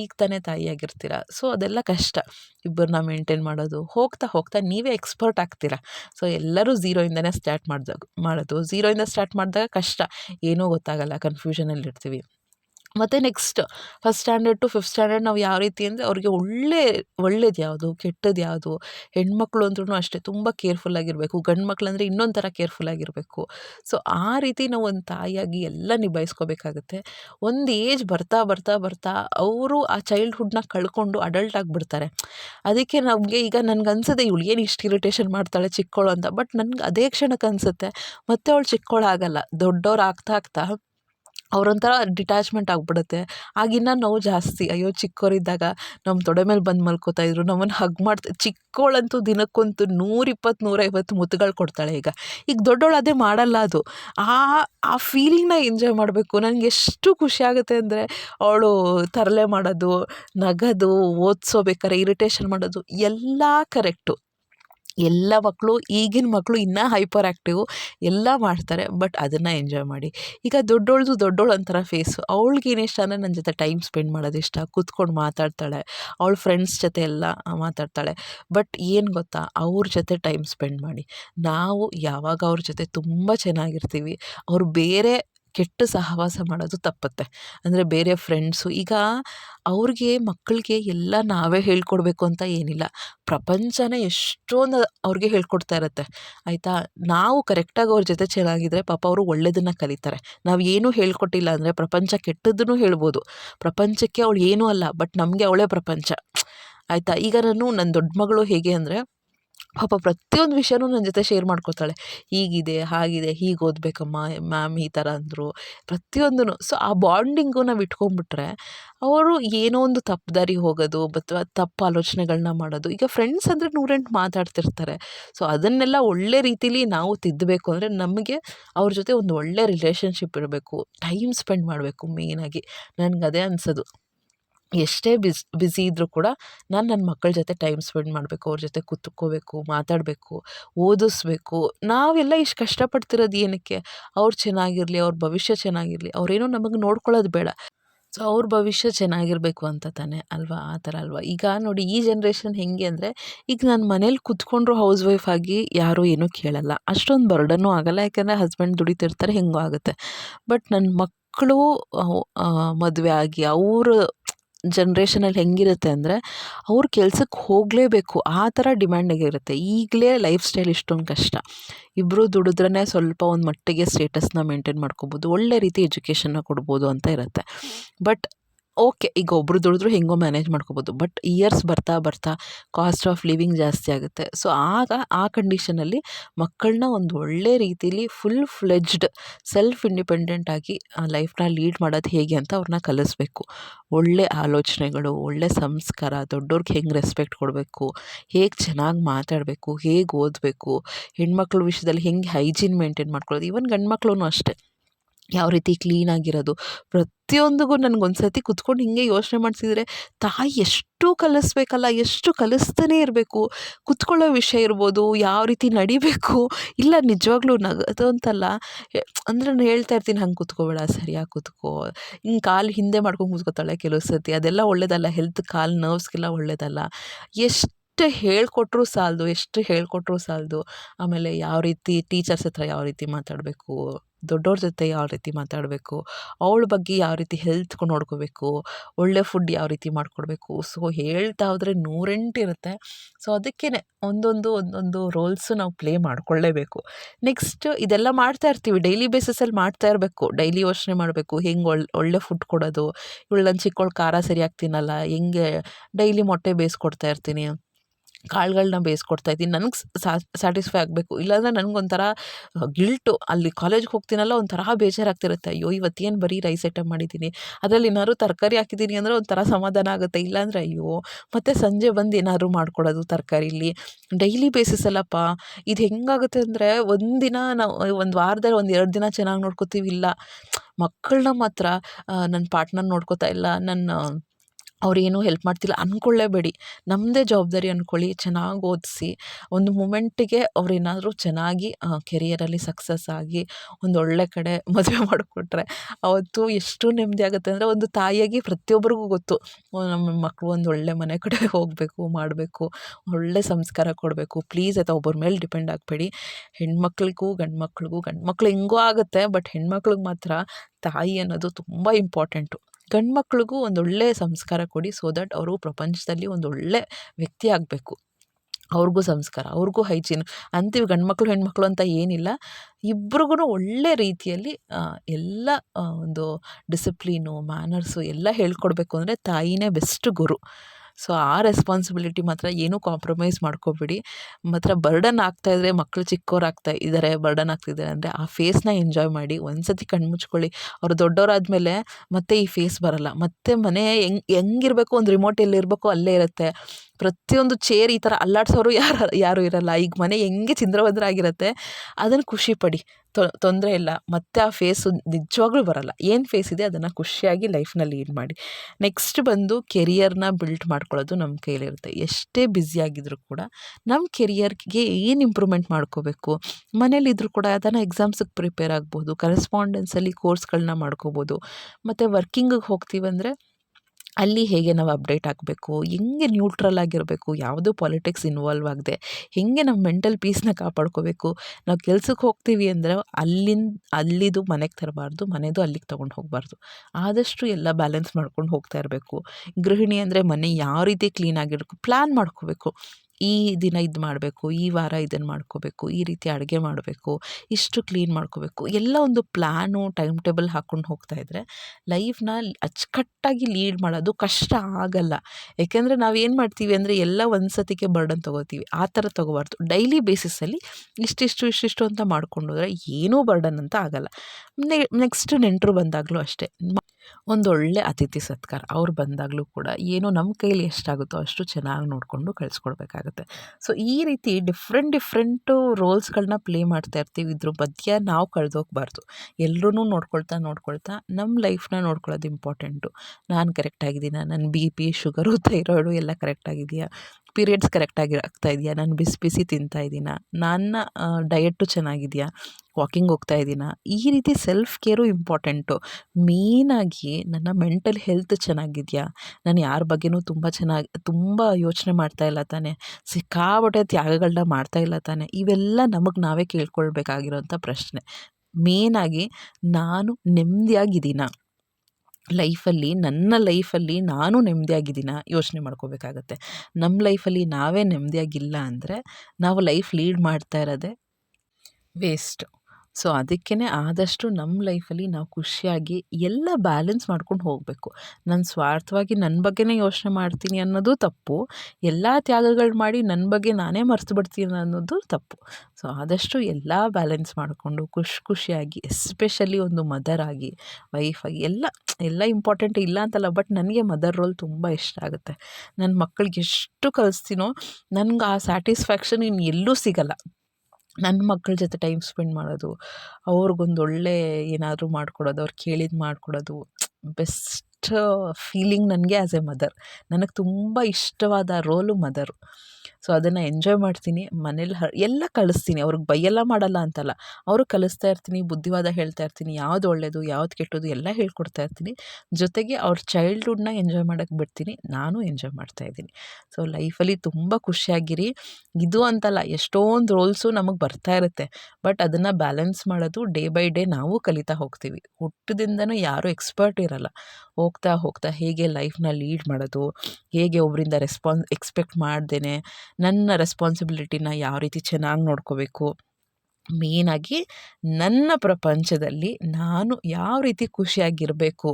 ಈಗ ತಾನೇ ತಾಯಿಯಾಗಿರ್ತೀರ ಸೊ ಅದೆಲ್ಲ ಕಷ್ಟ. ಇಬ್ಬರನ್ನ ಮೇಂಟೈನ್ ಮಾಡೋದು. ಹೋಗ್ತಾ ಹೋಗ್ತಾ ನೀವೇ ಎಕ್ಸ್ಪರ್ಟ್ ಆಗ್ತೀರಾ? ಸೊ ಎಲ್ಲರೂ ಝೀರೋಯಿಂದನೇ ಸ್ಟಾರ್ಟ್ ಮಾಡಿದಾಗ, ಮಾಡೋದು. ಝೀರೋಯಿಂದ ಸ್ಟಾರ್ಟ್ ಮಾಡಿದಾಗ ಕಷ್ಟ. ಏನೂ ಗೊತ್ತಾಗಲ್ಲ. ಕನ್ಫ್ಯೂಷನಲ್ಲಿ ಇರ್ತೀವಿ ಮತ್ತು next first standard to fifth standard ನಾವು ಯಾವ ರೀತಿ ಅಂದರೆ ಅವ್ರಿಗೆ ಒಳ್ಳೆ, ಒಳ್ಳೇದು ಯಾವುದು ಕೆಟ್ಟದ್ದು ಯಾವುದು, ಹೆಣ್ಮಕ್ಳು ಅಂದ್ರೂ ಅಷ್ಟೇ ತುಂಬ ಕೇರ್ಫುಲ್ಲಾಗಿರಬೇಕು ಗಂಡು ಮಕ್ಳು ಅಂದರೆ ಇನ್ನೊಂದು ಥರ ಕೇರ್ಫುಲ್ಲಾಗಿರಬೇಕು ಸೊ ಆ ರೀತಿ ನಾವು ಒಂದು ತಾಯಿಯಾಗಿ ಎಲ್ಲ ನಿಭಾಯಿಸ್ಕೋಬೇಕಾಗತ್ತೆ. ಒಂದು ಏಜ್ ಬರ್ತಾ ಬರ್ತಾ ಬರ್ತಾ ಅವರು ಆ ಚೈಲ್ಡ್ಹುಡ್ನ ಕಳ್ಕೊಂಡು ಅಡಲ್ಟ್ ಆಗಿಬಿಡ್ತಾರೆ. ಅದಕ್ಕೆ ನಮಗೆ ಈಗ ನನ್ಗೆ ಅನ್ಸುತ್ತೆ ಇವಳು ಏನು ಇಷ್ಟು ಇರಿಟೇಷನ್ ಮಾಡ್ತಾಳೆ ಚಿಕ್ಕವಳು ಅಂತ ಬಟ್ ನನ್ಗೆ ಅದೇ ಕ್ಷಣಕ್ಕೆ ಅನಿಸುತ್ತೆ. ಮತ್ತೆ ಅವಳು ಚಿಕ್ಕೋಳಾಗಲ್ಲ ದೊಡ್ಡವ್ರು ಆಗ್ತಾ ಆಗ್ತಾ ಅವರೊಂಥರ ಡಿಟ್ಯಾಚ್ಮೆಂಟ್ ಆಗಿಬಿಡುತ್ತೆ. ಆಗಿನ್ನ ನೋವು ಜಾಸ್ತಿ. ಅಯ್ಯೋ ಚಿಕ್ಕವರಿದ್ದಾಗ ನಮ್ಮ ತೊಡೆ ಮೇಲೆ ಬಂದು ಮಲ್ಕೋತಾ ಇದ್ರು. ನಮ್ಮನ್ನು ಹಗ್ ಮಾಡ್ತಾ ಚಿಕ್ಕವಳಂತೂ ದಿನಕ್ಕಂತೂ ನೂರಿಪ್ಪತ್ತು, ನೂರೈವತ್ತು ಮುತ್ತುಗಳು ಕೊಡ್ತಾಳೆ ಈಗ. ಈಗ ದೊಡ್ಡವಳು ಅದೇ ಮಾಡಲ್ಲ ಅದು. ಆ ಆ ಫೀಲಿಂಗ್ನ ಎಂಜಾಯ್ ಮಾಡಬೇಕು. ನನಗೆ ಎಷ್ಟು ಖುಷಿ ಆಗುತ್ತೆ ಅಂದರೆ ಅವಳು ತರಲೆ ಮಾಡೋದು, ನಗೋದು ಓದಿಸೋಬೇಕಾರೆ ಇರಿಟೇಷನ್ ಮಾಡೋದು, ಎಲ್ಲ ಕರೆಕ್ಟು ಎಲ್ಲ ಮಕ್ಕಳು, ಈಗಿನ ಮಕ್ಕಳು ಇನ್ನೂ ಹೈಪರ್ ಆ್ಯಕ್ಟಿವು ಎಲ್ಲ ಮಾಡ್ತಾರೆ ಬಟ್ ಅದನ್ನು ಎಂಜಾಯ್ ಮಾಡಿ. ಈಗ ದೊಡ್ಡೋಳ್ದು ದೊಡ್ಡೋಳು ಒಂಥರ ಫೇಸು ಅವ್ಳಿಗೇನು ಇಷ್ಟ ಅಂದರೆ ನನ್ನ ಜೊತೆ ಟೈಮ್ ಸ್ಪೆಂಡ್ ಮಾಡೋದು ಇಷ್ಟ. ಕೂತ್ಕೊಂಡು ಮಾತಾಡ್ತಾಳೆ. ಅವಳ ಫ್ರೆಂಡ್ಸ್ ಜೊತೆ ಎಲ್ಲ ಮಾತಾಡ್ತಾಳೆ. ಬಟ್ ಏನು ಗೊತ್ತಾ? ಅವ್ರ ಜೊತೆ ಟೈಮ್ ಸ್ಪೆಂಡ್ ಮಾಡಿ. ನಾವು ಯಾವಾಗ ಅವ್ರ ಜೊತೆ ತುಂಬ ಚೆನ್ನಾಗಿರ್ತೀವಿ, ಅವ್ರು ಬೇರೆ ಕೆಟ್ಟ ಸಹವಾಸ ಮಾಡೋದು ತಪ್ಪುತ್ತೆ. ಅಂದರೆ ಬೇರೆ ಫ್ರೆಂಡ್ಸು ಈಗ ಅವ್ರಿಗೆ ಮಕ್ಕಳಿಗೆ ಎಲ್ಲ ನಾವೇ ಹೇಳ್ಕೊಡ್ಬೇಕು ಅಂತ ಏನಿಲ್ಲ. ಪ್ರಪಂಚನೇ ಎಷ್ಟೊಂದು ಅವ್ರಿಗೆ ಹೇಳ್ಕೊಡ್ತಾ ಇರುತ್ತೆ. ಆಯಿತಾ? ನಾವು ಕರೆಕ್ಟಾಗಿ ಅವ್ರ ಜೊತೆ ಚೆನ್ನಾಗಿದ್ದರೆ ಪಾಪ ಅವರು ಒಳ್ಳೆಯದನ್ನು ಕಲಿತಾರೆ. ನಾವು ಏನೂ ಹೇಳ್ಕೊಟ್ಟಿಲ್ಲ ಅಂದರೆ ಪ್ರಪಂಚ ಕೆಟ್ಟದ್ದನ್ನು ಹೇಳ್ಬೋದು. ಪ್ರಪಂಚಕ್ಕೆ ಅವಳು ಏನೂ ಅಲ್ಲ ಬಟ್ ನಮಗೆ ಅವಳೇ ಪ್ರಪಂಚ. ಆಯಿತಾ? ಈಗ ನಾನು ನನ್ನ ದೊಡ್ಡ ಮಗಳು ಹೇಗೆ ಅಂದರೆ ಪಾಪ ಪ್ರತಿಯೊಂದು ವಿಷಯನೂ ನನ್ನ ಜೊತೆ ಶೇರ್ ಮಾಡ್ಕೊತಾಳೆ ಹೀಗಿದೆ, ಹಾಗಿದೆ, ಹೀಗೆ ಓದಬೇಕಮ್ಮ ಮ್ಯಾಮ್ ಈ ಥರ ಅಂದರು. ಪ್ರತಿಯೊಂದೂ ಸೊ ಆ ಬಾಂಡಿಂಗು ನಾವು ಇಟ್ಕೊಂಡ್ಬಿಟ್ರೆ ಅವರು ಏನೋ ಒಂದು ತಪ್ಪು ದಾರಿ ಹೋಗೋದು ಅಥವಾ ತಪ್ಪು ಆಲೋಚನೆಗಳನ್ನ ಮಾಡೋದು. ಈಗ ಫ್ರೆಂಡ್ಸ್ ಅಂದರೆ ನೂರೆಂಟು ಮಾತಾಡ್ತಿರ್ತಾರೆ. ಸೊ ಅದನ್ನೆಲ್ಲ ಒಳ್ಳೆ ರೀತಿಲಿ ನಾವು ತಿದ್ದಬೇಕು ಅಂದರೆ ನಮಗೆ ಅವ್ರ ಜೊತೆ ಒಂದು ಒಳ್ಳೆ ರಿಲೇಷನ್ಶಿಪ್ ಇರಬೇಕು. ಟೈಮ್ ಸ್ಪೆಂಡ್ ಮಾಡಬೇಕು ಮೇಯ್ನಾಗಿ ನನಗೆ ಅದೇ ಅನ್ಸೋದು. ಎಷ್ಟೇ ಬಿಸ್, ಬ್ಯುಸಿ ಇದ್ದರೂ ಕೂಡ ನಾನು ನನ್ನ ಮಕ್ಕಳ ಜೊತೆ ಟೈಮ್ ಸ್ಪೆಂಡ್ ಮಾಡಬೇಕು, ಅವ್ರ ಜೊತೆ ಕೂತ್ಕೋಬೇಕು, ಮಾತಾಡಬೇಕು, ಓದಿಸ್ಬೇಕು, ನಾವೆಲ್ಲ ಇಷ್ಟು ಕಷ್ಟಪಡ್ತಿರೋದು ಏನಕ್ಕೆ? ಅವ್ರು ಚೆನ್ನಾಗಿರಲಿ, ಅವ್ರ ಭವಿಷ್ಯ ಚೆನ್ನಾಗಿರಲಿ, ಅವ್ರೇನೋ ನಮಗೆ ನೋಡ್ಕೊಳ್ಳೋದು ಬೇಡ. ಸೊ, ಅವ್ರ ಭವಿಷ್ಯ ಚೆನ್ನಾಗಿರಬೇಕು ಅಂತ ತಾನೆ, ಅಲ್ವಾ? ಆ ಥರ ಅಲ್ವಾ? ಈಗ ನೋಡಿ, ಈ ಜನ್ರೇಷನ್ ಹೇಗೆ ಅಂದರೆ, ಈಗ ನಾನು ಮನೇಲಿ ಕುತ್ಕೊಂಡ್ರು ಹೌಸ್ ವೈಫ್ ಆಗಿ ಯಾರೂ ಏನೂ ಕೇಳಲ್ಲ. ಅಷ್ಟೊಂದು ಬರ್ಡನ್ನೂ ಆಗಲ್ಲ, ಯಾಕೆಂದರೆ ಹಸ್ಬೆಂಡ್ ದುಡಿತಿರ್ತಾರೆ, ಹೆಂಗೋ ಆಗುತ್ತೆ. ಬಟ್ ನನ್ನ ಮಕ್ಕಳು ಮದುವೆ ಆಗಿ ಅವರು ಜನ್ರೇಷನಲ್ಲಿ ಹೆಂಗಿರುತ್ತೆ ಅಂದರೆ ಅವ್ರ ಕೆಲ್ಸಕ್ಕೆ ಹೋಗಲೇಬೇಕು, ಆ ಥರ ಡಿಮ್ಯಾಂಡಿಗಿರುತ್ತೆ ಈಗಲೇ ಲೈಫ್ ಸ್ಟೈಲ್ ಇಷ್ಟೊಂದು ಕಷ್ಟ. ಇಬ್ಬರು ದುಡಿದ್ರೇ ಸ್ವಲ್ಪ ಒಂದು ಮಟ್ಟಿಗೆ ಸ್ಟೇಟಸ್ನ ಮೇಂಟೈನ್ ಮಾಡ್ಕೊಬೋದು, ಒಳ್ಳೆ ರೀತಿ ಎಜುಕೇಷನ್ನ ಕೊಡ್ಬೋದು ಅಂತ ಇರುತ್ತೆ. ಬಟ್ ಓಕೆ ಈಗ ಒಬ್ಬರು ದುಡಿದ್ರು ಹೆಂಗೋ ಮ್ಯಾನೇಜ್ ಮಾಡ್ಕೋಬೋದು. ಬಟ್ ಇಯರ್ಸ್ ಬರ್ತಾ ಬರ್ತಾ ಕಾಸ್ಟ್ ಆಫ್ ಲಿವಿಂಗ್ ಜಾಸ್ತಿ ಆಗುತ್ತೆ. ಸೊ ಆಗ ಆ ಕಂಡೀಷನಲ್ಲಿ ಮಕ್ಕಳನ್ನ ಒಂದು ಒಳ್ಳೆ ರೀತಿಲಿ ಫುಲ್ ಫ್ಲೆಜ್ಡ್ ಸೆಲ್ಫ್ ಇಂಡಿಪೆಂಡೆಂಟ್ ಆಗಿ ಲೈಫ್ನ ಲೀಡ್ ಮಾಡೋದು ಹೇಗೆ ಅಂತ ಅವ್ರನ್ನ ಕಲಿಸ್ಬೇಕು. ಒಳ್ಳೆ ಆಲೋಚನೆಗಳು, ಒಳ್ಳೆ ಸಂಸ್ಕಾರ ದೊಡ್ಡವ್ರಿಗೆ ಹೆಂಗೆ ರೆಸ್ಪೆಕ್ಟ್ ಕೊಡಬೇಕು, ಹೇಗೆ ಚೆನ್ನಾಗಿ ಮಾತಾಡಬೇಕು, ಹೇಗೆ ಓದಬೇಕು, ಹೆಣ್ಮಕ್ಳ ವಿಷಯದಲ್ಲಿ ಹೆಂಗೆ ಹೈಜೀನ್ ಮೇಂಟೈನ್ ಮಾಡ್ಕೊಳ್ಳೋದು ಈವನ್ ಗಂಡು ಅಷ್ಟೇ. ಯಾವ ರೀತಿ ಕ್ಲೀನಾಗಿರೋದು ಪ್ರತಿಯೊಂದಿಗೂ ನನಗೊಂದು ಕುತ್ಕೊಂಡು ಹಿಂಗೆ ಯೋಚನೆ ಮಾಡಿಸಿದರೆ, ತಾಯಿ ಎಷ್ಟು ಕಲಿಸ್ಬೇಕಲ್ಲ, ಎಷ್ಟು ಕಲಿಸ್ತಾನೇ ಇರಬೇಕು. ಕುತ್ಕೊಳ್ಳೋ ವಿಷಯ ಇರ್ಬೋದು, ಯಾವ ರೀತಿ ನಡಿಬೇಕು. ಇಲ್ಲ, ನಿಜವಾಗ್ಲೂ ನಗದು ಅಂತಲ್ಲ. ಅಂದರೆ ನಾನು ಹೇಳ್ತಾ ಇರ್ತೀನಿ, ಹಂಗೆ ಕುತ್ಕೋಬೇಡ, ಸರಿಯಾಗಿ ಕುತ್ಕೋ. ಹಿಂಗೆ ಕಾಲು ಹಿಂದೆ ಮಾಡ್ಕೊಂಡು ಕುತ್ಕೋತಾಳೆ ಕೆಲವು ಸತಿ. ಅದೆಲ್ಲ ಒಳ್ಳೇದಲ್ಲ ಹೆಲ್ತ್ ಕಾಲು ನರ್ವ್ಸ್ಗೆಲ್ಲ ಒಳ್ಳೇದಲ್ಲ. ಎಷ್ಟು ಹೇಳ್ಕೊಟ್ರು ಸಾಲದು, ಎಷ್ಟು ಹೇಳ್ಕೊಟ್ರು ಸಾಲದು. ಆಮೇಲೆ ಯಾವ ರೀತಿ ಟೀಚರ್ಸ್ ಹತ್ರ ಯಾವ ರೀತಿ ಮಾತಾಡಬೇಕು? ದೊಡ್ಡವ್ರ ಜೊತೆ ಯಾವ ರೀತಿ ಮಾತಾಡಬೇಕು, ಅವಳ ಬಗ್ಗೆ ಯಾವ ರೀತಿ ಹೆಲ್ತ್ ನೋಡ್ಕೋಬೇಕು, ಒಳ್ಳೆ ಫುಡ್ ಯಾವ ರೀತಿ ಮಾಡಿಕೊಡ್ಬೇಕು ಸೊ ಹೇಳ್ತಾ ಹೋದರೆ ನೂರೆಂಟು ಇರುತ್ತೆ. ಸೊ ಅದಕ್ಕೇ ಒಂದೊಂದು ಒಂದೊಂದು ರೋಲ್ಸು ನಾವು ಪ್ಲೇ ಮಾಡಿಕೊಳ್ಳೇಬೇಕು ನೆಕ್ಸ್ಟ್ ಇದೆಲ್ಲ ಮಾಡ್ತಾ ಇರ್ತೀವಿ ಡೈಲಿ ಬೇಸಿಸಲ್ಲಿ ಮಾಡ್ತಾ ಇರಬೇಕು. ಡೈಲಿ ಯೋಚನೆ ಮಾಡಬೇಕು, ಹೆಂಗೆ ಒಳ್ಳೆ ಒಳ್ಳೆ ಫುಡ್ ಕೊಡೋದು, ಇವಳು ನನ್ನ ಚಿಕ್ಕವಳು ಖಾರ ಸರಿಯಾಗಿ ತಿನ್ನಲ್ಲ ಹೆಂಗೆ ಡೈಲಿ ಮೊಟ್ಟೆ ಬೇಯಿಸ್ಕೊಡ್ತಾ ಇರ್ತೀನಿ ಕಾಳುಗಳ್ನ ಬೇಯಿಸ್ಕೊಡ್ತಾ ಇದ್ದೀನಿ. ನನಗೆ ಸ್ಯಾಟಿಸ್ಫೈ ಆಗಬೇಕು. ಇಲ್ಲಾಂದರೆ ನನಗೊಂಥರ ಗಿಲ್ಟು ಅಲ್ಲಿ ಕಾಲೇಜ್ಗೆ ಹೋಗ್ತೀನಲ್ಲ ಒಂಥರ ಬೇಜಾರಾಗ್ತಿರುತ್ತೆ. ಅಯ್ಯೋ, ಇವತ್ತೇನು ಬರೀ ರೈಸ್ ಐಟಮ್ ಮಾಡಿದ್ದೀನಿ. ಅದರಲ್ಲಿ ಏನಾದ್ರು ತರಕಾರಿ ಹಾಕಿದ್ದೀನಿ ಅಂದರೆ ಒಂಥರ ಸಮಾಧಾನ ಆಗುತ್ತೆ. ಇಲ್ಲಾಂದರೆ ಅಯ್ಯೋ, ಮತ್ತು ಸಂಜೆ ಬಂದು ಏನಾದ್ರು ಮಾಡ್ಕೊಡೋದು ತರಕಾರಿಲಿ. ಡೈಲಿ ಬೇಸಿಸಲ್ಲಪ್ಪ ಇದು ಹೆಂಗಾಗುತ್ತೆ ಅಂದರೆ ಒಂದಿನ ನಾವು, ಒಂದು ವಾರದಲ್ಲಿ ಒಂದು ಎರಡು ದಿನ ಚೆನ್ನಾಗಿ ನೋಡ್ಕೋತೀವಿ ಇಲ್ಲ. ಮಕ್ಕಳನ್ನ ಮಾತ್ರ ನನ್ನ ಪಾರ್ಟ್ನರ್ ನೋಡ್ಕೋತಾ ಇಲ್ಲ. ನನ್ನ ಅವ್ರೇನೂ ಹೆಲ್ಪ್ ಮಾಡ್ತಿಲ್ಲ ಅಂದ್ಕೊಳ್ಳೇಬೇಡಿ ನಮ್ಮದೇ ಜವಾಬ್ದಾರಿ ಅಂದ್ಕೊಳ್ಳಿ ಚೆನ್ನಾಗಿ ಓದಿಸಿ. ಒಂದು ಮೂಮೆಂಟಿಗೆ ಅವ್ರೇನಾದರೂ ಚೆನ್ನಾಗಿ ಕೆರಿಯರಲ್ಲಿ ಸಕ್ಸಸ್ ಆಗಿ, ಒಂದು ಒಳ್ಳೆ ಕಡೆ ಮದುವೆ ಮಾಡಿಕೊಟ್ರೆ ಅವತ್ತು ಎಷ್ಟು ನೆಮ್ಮದಿ ಆಗುತ್ತೆ ಅಂದರೆ ಒಂದು ತಾಯಿಯಾಗಿ ಪ್ರತಿಯೊಬ್ಬರಿಗೂ ಗೊತ್ತು. ನಮ್ಮ ಮಕ್ಕಳು ಒಂದು ಒಳ್ಳೆ ಮನೆ ಕಡೆ ಹೋಗಬೇಕು, ಮಾಡಬೇಕು, ಒಳ್ಳೆ ಸಂಸ್ಕಾರ ಕೊಡಬೇಕು. ಪ್ಲೀಸ್ ಆಯ್ತಾ, ಒಬ್ಬರ ಮೇಲೆ ಡಿಪೆಂಡ್ ಆಗಬೇಡಿ. ಹೆಣ್ಮಕ್ಳಿಗೂ ಗಂಡು ಮಕ್ಳಿಗೂ ಗಂಡು ಮಕ್ಳು ಹೆಂಗೋ ಆಗುತ್ತೆ ಬಟ್ ಹೆಣ್ಮಕ್ಳಿಗೆ ಮಾತ್ರ ತಾಯಿ ಅನ್ನೋದು ತುಂಬ ಇಂಪಾರ್ಟೆಂಟು ಗಂಡು ಒಂದು ಒಳ್ಳೆಯ ಸಂಸ್ಕಾರ ಕೊಡಿ ಸೊ ದಟ್ ಅವರು ಪ್ರಪಂಚದಲ್ಲಿ ಒಂದು ಒಳ್ಳೆ ವ್ಯಕ್ತಿ ಆಗಬೇಕು. ಅವ್ರಿಗೂ ಸಂಸ್ಕಾರ, ಅವ್ರಿಗೂ ಹೈಜೀನ್ ಅಂತೀವಿ ಗಂಡು ಮಕ್ಕಳು ಹೆಣ್ಮಕ್ಳು ಅಂತ ಏನಿಲ್ಲ. ಇಬ್ರಿಗೂ ಒಳ್ಳೆ ರೀತಿಯಲ್ಲಿ ಎಲ್ಲ ಒಂದು ಡಿಸಿಪ್ಲೀನು ಮ್ಯಾನರ್ಸು ಎಲ್ಲ ಹೇಳ್ಕೊಡ್ಬೇಕು ಅಂದರೆ ತಾಯಿನೇ ಬೆಸ್ಟ್ ಗುರು. ಸೊ, ಆ ರೆಸ್ಪಾನ್ಸಿಬಿಲಿಟಿ ಮಾತ್ರ ಏನೂ ಕಾಂಪ್ರಮೈಸ್ ಮಾಡ್ಕೋಬೇಡಿ. ಮಾತ್ರ ಬರ್ಡನ್ ಆಗ್ತಾ ಇದ್ದರೆ ಮಕ್ಕಳು ಚಿಕ್ಕವರಾಗ್ತಾ ಇದ್ದಾರೆ ಬರ್ಡನ್ ಆಗ್ತಿದ್ದಾರೆ ಅಂದರೆ ಆ ಫೇಸ್ನ ಎಂಜಾಯ್ ಮಾಡಿ. ಒಂದು ಸತಿ ಕಣ್ಣು ಮುಚ್ಕೊಳ್ಳಿ. ಅವ್ರು ದೊಡ್ಡವರಾದ್ಮೇಲೆ ಮತ್ತೆ ಈ ಫೇಸ್ ಬರಲ್ಲ. ಮತ್ತೆ ಮನೆ ಹೆಂಗೆ, ಹೆಂಗಿರಬೇಕು, ಒಂದು ರಿಮೋಟ್ ಎಲ್ಲಿರಬೇಕು ಅಲ್ಲೇ ಇರುತ್ತೆ. ಪ್ರತಿಯೊಂದು ಚೇರ್ ಈ ಥರ ಅಲ್ಲಾಡ್ಸೋರು ಯಾರು, ಯಾರೂ ಇರಲ್ಲ. ಈಗ ಮನೆ ಹೆಂಗೆ ಚಿಂದ್ರಭದ್ರ ಆಗಿರುತ್ತೆ ಅದನ್ನು ಖುಷಿ ಪಡಿ. ತೊಂದರೆ ಇಲ್ಲ. ಮತ್ತೆ ಆ ಫೇಸು ನಿಜವಾಗ್ಲೂ ಬರಲ್ಲ. ಏನು ಫೇಸ್ ಇದೆ ಅದನ್ನು ಖುಷಿಯಾಗಿ ಲೈಫ್ನ ಲೀಡ್ ಮಾಡಿ. ನೆಕ್ಸ್ಟ್ ಬಂದು ಕೆರಿಯರ್ನ ಬಿಲ್ಡ್ ಮಾಡ್ಕೊಳ್ಳೋದು ನಮ್ಮ ಕೈಲಿರುತ್ತೆ. ಎಷ್ಟೇ ಬ್ಯುಸಿಯಾಗಿದ್ದರೂ ಕೂಡ ನಮ್ಮ ಕೆರಿಯರ್ಗೆ ಏನು ಇಂಪ್ರೂವ್ಮೆಂಟ್ ಮಾಡ್ಕೋಬೇಕು? ಮನೇಲಿದ್ದರೂ ಕೂಡ ಅದನ್ನು ಎಕ್ಸಾಮ್ಸಿಗೆ ಪ್ರಿಪೇರ್ ಆಗ್ಬೋದು. ಕರೆಸ್ಪಾಂಡೆನ್ಸಲ್ಲಿ ಕೋರ್ಸ್ಗಳನ್ನ ಮಾಡ್ಕೋಬೋದು. ಮತ್ತು ವರ್ಕಿಂಗಿಗೆ ಹೋಗ್ತೀವಂದರೆ ಅಲ್ಲಿ ಹೇಗೆ ನಾವು ಅಪ್ಡೇಟ್ ಆಗಬೇಕು, ಹೆಂಗೆ ನ್ಯೂಟ್ರಲ್ ಆಗಿರಬೇಕು, ಯಾವುದೂ ಪಾಲಿಟಿಕ್ಸ್ ಇನ್ವಾಲ್ವ್ ಆಗದೆ, ಹೇಗೆ ನಮ್ಮ ಮೆಂಟಲ್ ಪೀಸ್ನ ಕಾಪಾಡ್ಕೋಬೇಕು, ನಾವು ಕೆಲ್ಸಕ್ಕೆ ಹೋಗ್ತೀವಿ ಅಂದರೆ ಅಲ್ಲಿಂದ ಅಲ್ಲಿದು ಮನೆಗೆ ತರಬಾರ್ದು, ಮನೆದು ಅಲ್ಲಿಗೆ ತೊಗೊಂಡು ಹೋಗಬಾರ್ದು. ಆದಷ್ಟು ಎಲ್ಲ ಬ್ಯಾಲೆನ್ಸ್ ಮಾಡ್ಕೊಂಡು ಹೋಗ್ತಾ ಇರಬೇಕು. ಗೃಹಿಣಿ ಅಂದರೆ ಮನೆ ಯಾವ ರೀತಿ ಕ್ಲೀನಾಗಿರಬೇಕು ಪ್ಲ್ಯಾನ್ ಮಾಡ್ಕೋಬೇಕು. ಈ ದಿನ ಇದು ಮಾಡಬೇಕು, ಈ ವಾರ ಇದನ್ನು ಮಾಡ್ಕೋಬೇಕು, ಈ ರೀತಿ ಅಡುಗೆ ಮಾಡಬೇಕು, ಇಷ್ಟು ಕ್ಲೀನ್ ಮಾಡ್ಕೋಬೇಕು, ಎಲ್ಲ ಒಂದು ಪ್ಲ್ಯಾನು ಟೈಮ್ ಟೇಬಲ್ ಹಾಕ್ಕೊಂಡು ಹೋಗ್ತಾ ಇದ್ದರೆ ಲೈಫ್ನ ಅಚ್ಚುಕಟ್ಟಾಗಿ ಲೀಡ್ ಮಾಡೋದು ಕಷ್ಟ ಆಗಲ್ಲ. ಯಾಕೆಂದರೆ ನಾವು ಏನು ಮಾಡ್ತೀವಿ ಅಂದರೆ ಎಲ್ಲ ಒಂದು ಸತಿಗೆ ಬರ್ಡನ್ ತೊಗೋತೀವಿ, ಆ ಥರ ತೊಗೋಬಾರ್ದು. ಡೈಲಿ ಬೇಸಿಸಲ್ಲಿ ಇಷ್ಟಿಷ್ಟು ಇಷ್ಟಿಷ್ಟು ಅಂತ ಮಾಡ್ಕೊಂಡು ಹೋದರೆ ಏನೂ ಬರ್ಡನ್ ಅಂತ ಆಗಲ್ಲ. ನೆಕ್ಸ್ಟ್ ನೆಂಟರು ಬಂದಾಗಲೂ ಅಷ್ಟೇ. ಒಂದೊಳ್ಳೆ ಅತಿಥಿ ಸತ್ಕಾರ ಅವ್ರು ಬಂದಾಗಲೂ ಕೂಡ ಏನೋ ನಮ್ಮ ಕೈಲಿ ಎಷ್ಟಾಗುತ್ತೋ ಅಷ್ಟು ಚೆನ್ನಾಗಿ ನೋಡಿಕೊಂಡು ಕಳಿಸ್ಕೊಡ್ಬೇಕಾಗತ್ತೆ. ಸೊ ಈ ರೀತಿ ಡಿಫ್ರೆಂಟ್ ಡಿಫ್ರೆಂಟು ರೋಲ್ಸ್ಗಳನ್ನ ಪ್ಲೇ ಮಾಡ್ತಾ ಇರ್ತೀವಿ. ಇದ್ರ ಮಧ್ಯ ನಾವು ಕಳೆದೋಗ್ಬಾರ್ದು. ಎಲ್ಲರೂ ನೋಡ್ಕೊಳ್ತಾ ನೋಡ್ಕೊಳ್ತಾ ನಮ್ಮ ಲೈಫ್ನ ನೋಡ್ಕೊಳ್ಳೋದು ಇಂಪಾರ್ಟೆಂಟು ನಾನು ಕರೆಕ್ಟಾಗಿದ್ದೀನ ನನ್ನ ಬಿ ಪಿ ಶುಗರು ಥೈರಾಯ್ಡು ಎಲ್ಲ ಕರೆಕ್ಟಾಗಿದೆಯಾ ಪೀರಿಯಡ್ಸ್ ಕರೆಕ್ಟಾಗಿ ಆಗ್ತಾ ಇದೆಯಾ? ನಾನು ಬಿಸಿ ಬಿಸಿ ತಿಂತಾ ಇದ್ದೀನ ನನ್ನ ಡಯೆಟ್ಟು ಚೆನ್ನಾಗಿದೆಯಾ? ವಾಕಿಂಗ್ ಹೋಗ್ತಾ ಇದ್ದೀನಾ ಈ ರೀತಿ ಸೆಲ್ಫ್ ಕೇರು ಇಂಪಾರ್ಟೆಂಟು ಮೇನಾಗಿ ನನ್ನ ಮೆಂಟಲ್ ಹೆಲ್ತ್ ಚೆನ್ನಾಗಿದೆಯಾ? ನಾನು ಯಾರ ಬಗ್ಗೆಯೂ ತುಂಬ ಚೆನ್ನಾಗಿ ತುಂಬ ಯೋಚನೆ ಮಾಡ್ತಾ ಇಲ್ಲ ತಾನೆ. ಸಿಕ್ಕಾಪಟ್ಟೆ ತ್ಯಾಗಗಳನ್ನ ಮಾಡ್ತಾ ಇಲ್ಲ ತಾನೆ. ಇವೆಲ್ಲ ನಮಗೆ ನಾವೇ ಕೇಳ್ಕೊಳ್ಬೇಕಾಗಿರೋಂಥ ಪ್ರಶ್ನೆ. ಮೇನಾಗಿ ನಾನು ನೆಮ್ಮದಿಯಾಗಿದ್ದೀನ ಲೈಫಲ್ಲಿ ನನ್ನ ಲೈಫಲ್ಲಿ ನಾನು ನೆಮ್ಮದಿಯಾಗಿದ್ದೀನ ಯೋಚನೆ ಮಾಡ್ಕೋಬೇಕಾಗತ್ತೆ. ನಮ್ಮ ಲೈಫಲ್ಲಿ ನಾವೇ ನೆಮ್ಮದಿಯಾಗಿಲ್ಲ ಅಂದರೆ ನಾವು ಲೈಫ್ ಲೀಡ್ ಮಾಡ್ತಾ ಇರೋದೇ ವೇಸ್ಟ್ ಸೊ ಅದಕ್ಕೇ ಆದಷ್ಟು ನಮ್ಮ ಲೈಫಲ್ಲಿ ನಾವು ಖುಷಿಯಾಗಿ ಎಲ್ಲ ಬ್ಯಾಲೆನ್ಸ್ ಮಾಡ್ಕೊಂಡು ಹೋಗಬೇಕು. ನಾನು ಸ್ವಾರ್ಥವಾಗಿ ನನ್ನ ಬಗ್ಗೆನೇ ಯೋಚನೆ ಮಾಡ್ತೀನಿ ಅನ್ನೋದು ತಪ್ಪು. ಎಲ್ಲ ತ್ಯಾಗಗಳು ಮಾಡಿ ನನ್ನ ಬಗ್ಗೆ ನಾನೇ ಮರೆತು ಬಿಡ್ತೀನಿ ಅನ್ನೋದು ತಪ್ಪು. ಸೊ, ಆದಷ್ಟು ಎಲ್ಲ ಬ್ಯಾಲೆನ್ಸ್ ಮಾಡಿಕೊಂಡು ಖುಷಿ, ಖುಷಿಯಾಗಿ, ಎಸ್ಪೆಷಲಿ ಒಂದು ಮದರ್ ಆಗಿ ವೈಫಾಗಿ ಎಲ್ಲ ಎಲ್ಲ ಇಂಪಾರ್ಟೆಂಟ್ ಇಲ್ಲ ಅಂತಲ್ಲ, ಬಟ್ ನನಗೆ ಮದರ್ ರೋಲ್ ತುಂಬ ಇಷ್ಟ ಆಗುತ್ತೆ. ನನ್ನ ಮಕ್ಕಳಿಗೆ ಎಷ್ಟು ಕಲಿಸ್ತೀನೋ, ನನಗೆ ಆ ಸ್ಯಾಟಿಸ್ಫ್ಯಾಕ್ಷನ್ ಇನ್ನು ಎಲ್ಲೂ ಸಿಗಲ್ಲ. ನನ್ನ ಮಕ್ಕಳ ಜೊತೆ ಟೈಮ್ ಸ್ಪೆಂಡ್ ಮಾಡೋದು, ಅವ್ರಿಗೊಂದು ಒಳ್ಳೆ ಏನಾದರೂ ಮಾಡಿಕೊಡೋದು, ಅವ್ರು ಕೇಳಿದ್ದು ಮಾಡಿಕೊಡೋದು, ಬೆಸ್ಟ್ ಫೀಲಿಂಗ್ ನನಗೆ ಆ್ಯಸ್ ಎ ಮದರ್. ನನಗೆ ತುಂಬ ಇಷ್ಟವಾದ ರೋಲು ಮದರು. ಸೊ ಅದನ್ನು ಎಂಜಾಯ್ ಮಾಡ್ತೀನಿ. ಮನೇಲಿ ಹ, ಎಲ್ಲ ಕಲಿಸ್ತೀನಿ. ಅವ್ರಿಗೆ ಬೈಯೆಲ್ಲ ಮಾಡಲ್ಲ ಅಂತಲ್ಲ. ಅವರು ಕಲಿಸ್ತಾ ಇರ್ತೀನಿ, ಬುದ್ಧಿವಾದ ಹೇಳ್ತಾ ಇರ್ತೀನಿ. ಯಾವ್ದು ಒಳ್ಳೆಯದು ಯಾವ್ದು ಕೆಟ್ಟದು ಎಲ್ಲ ಹೇಳ್ಕೊಡ್ತಾ ಇರ್ತೀನಿ. ಜೊತೆಗೆ ಅವ್ರ ಚೈಲ್ಡ್ಹುಡ್ನ ಎಂಜಾಯ್ ಮಾಡೋಕ್ಕೆ ಬಿಡ್ತೀನಿ. ನಾನು ಎಂಜಾಯ್ ಮಾಡ್ತಾ ಇದ್ದೀನಿ. ಸೊ ಲೈಫಲ್ಲಿ ತುಂಬ ಖುಷಿಯಾಗಿರಿ. ಇದು ಅಂತಲ್ಲ, ಎಷ್ಟೊಂದು ರೋಲ್ಸು ನಮಗೆ ಬರ್ತಾ ಇರುತ್ತೆ. ಬಟ್ ಅದನ್ನು ಬ್ಯಾಲೆನ್ಸ್ ಮಾಡೋದು ಡೇ ಬೈ ಡೇ ನಾವು ಕಲಿತಾ ಹೋಗ್ತೀವಿ. ಹುಟ್ಟದಿಂದನೂ ಯಾರೂ ಎಕ್ಸ್ಪರ್ಟ್ ಇರಲ್ಲ. ಹೋಗ್ತಾ ಹೋಗ್ತಾ ಹೇಗೆ ಲೈಫ್ನ ಲೀಡ್ ಮಾಡೋದು, ಹೇಗೆ ಒಬ್ಬರಿಂದ ರೆಸ್ಪಾನ್ಸ್ ಎಕ್ಸ್ಪೆಕ್ಟ್ ಮಾಡ್ದೇ ನನ್ನ ರೆಸ್ಪಾನ್ಸಿಬಿಲಿಟಿನ ಯಾವ ರೀತಿ ಚೆನ್ನಾಗಿ ನೋಡ್ಕೋಬೇಕು? ಮೇನಾಗಿ ನನ್ನ ಪ್ರಪಂಚದಲ್ಲಿ ನಾನು ಯಾವ ರೀತಿ ಖುಷಿಯಾಗಿರಬೇಕು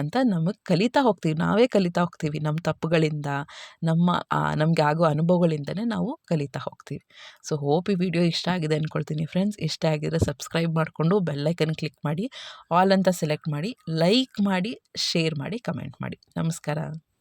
ಅಂತ ನಮಗೆ ಕಲಿತಾ ಹೋಗ್ತೀವಿ. ನಾವೇ ಕಲಿತಾ ಹೋಗ್ತೀವಿ ನಮ್ಮ ತಪ್ಪುಗಳಿಂದ, ನಮ್ಮ ನಮಗೆ ಆಗೋ ಅನುಭವಗಳಿಂದನೇ ನಾವು ಕಲಿತಾ ಹೋಗ್ತೀವಿ. ಸೊ ಹೋಪ್ ಈ ವಿಡಿಯೋ ಇಷ್ಟ ಆಗಿದೆ ಅಂದ್ಕೊಳ್ತೀನಿ ಫ್ರೆಂಡ್ಸ್ ಇಷ್ಟ ಆಗಿದ್ರೆ ಸಬ್ಸ್ಕ್ರೈಬ್ ಮಾಡಿಕೊಂಡು ಬೆಲ್ಲೈಕನ್ ಕ್ಲಿಕ್ ಮಾಡಿ ಆಲ್ ಅಂತ ಸೆಲೆಕ್ಟ್ ಮಾಡಿ ಲೈಕ್ ಮಾಡಿ ಶೇರ್ ಮಾಡಿ ಕಮೆಂಟ್ ಮಾಡಿ. ನಮಸ್ಕಾರ.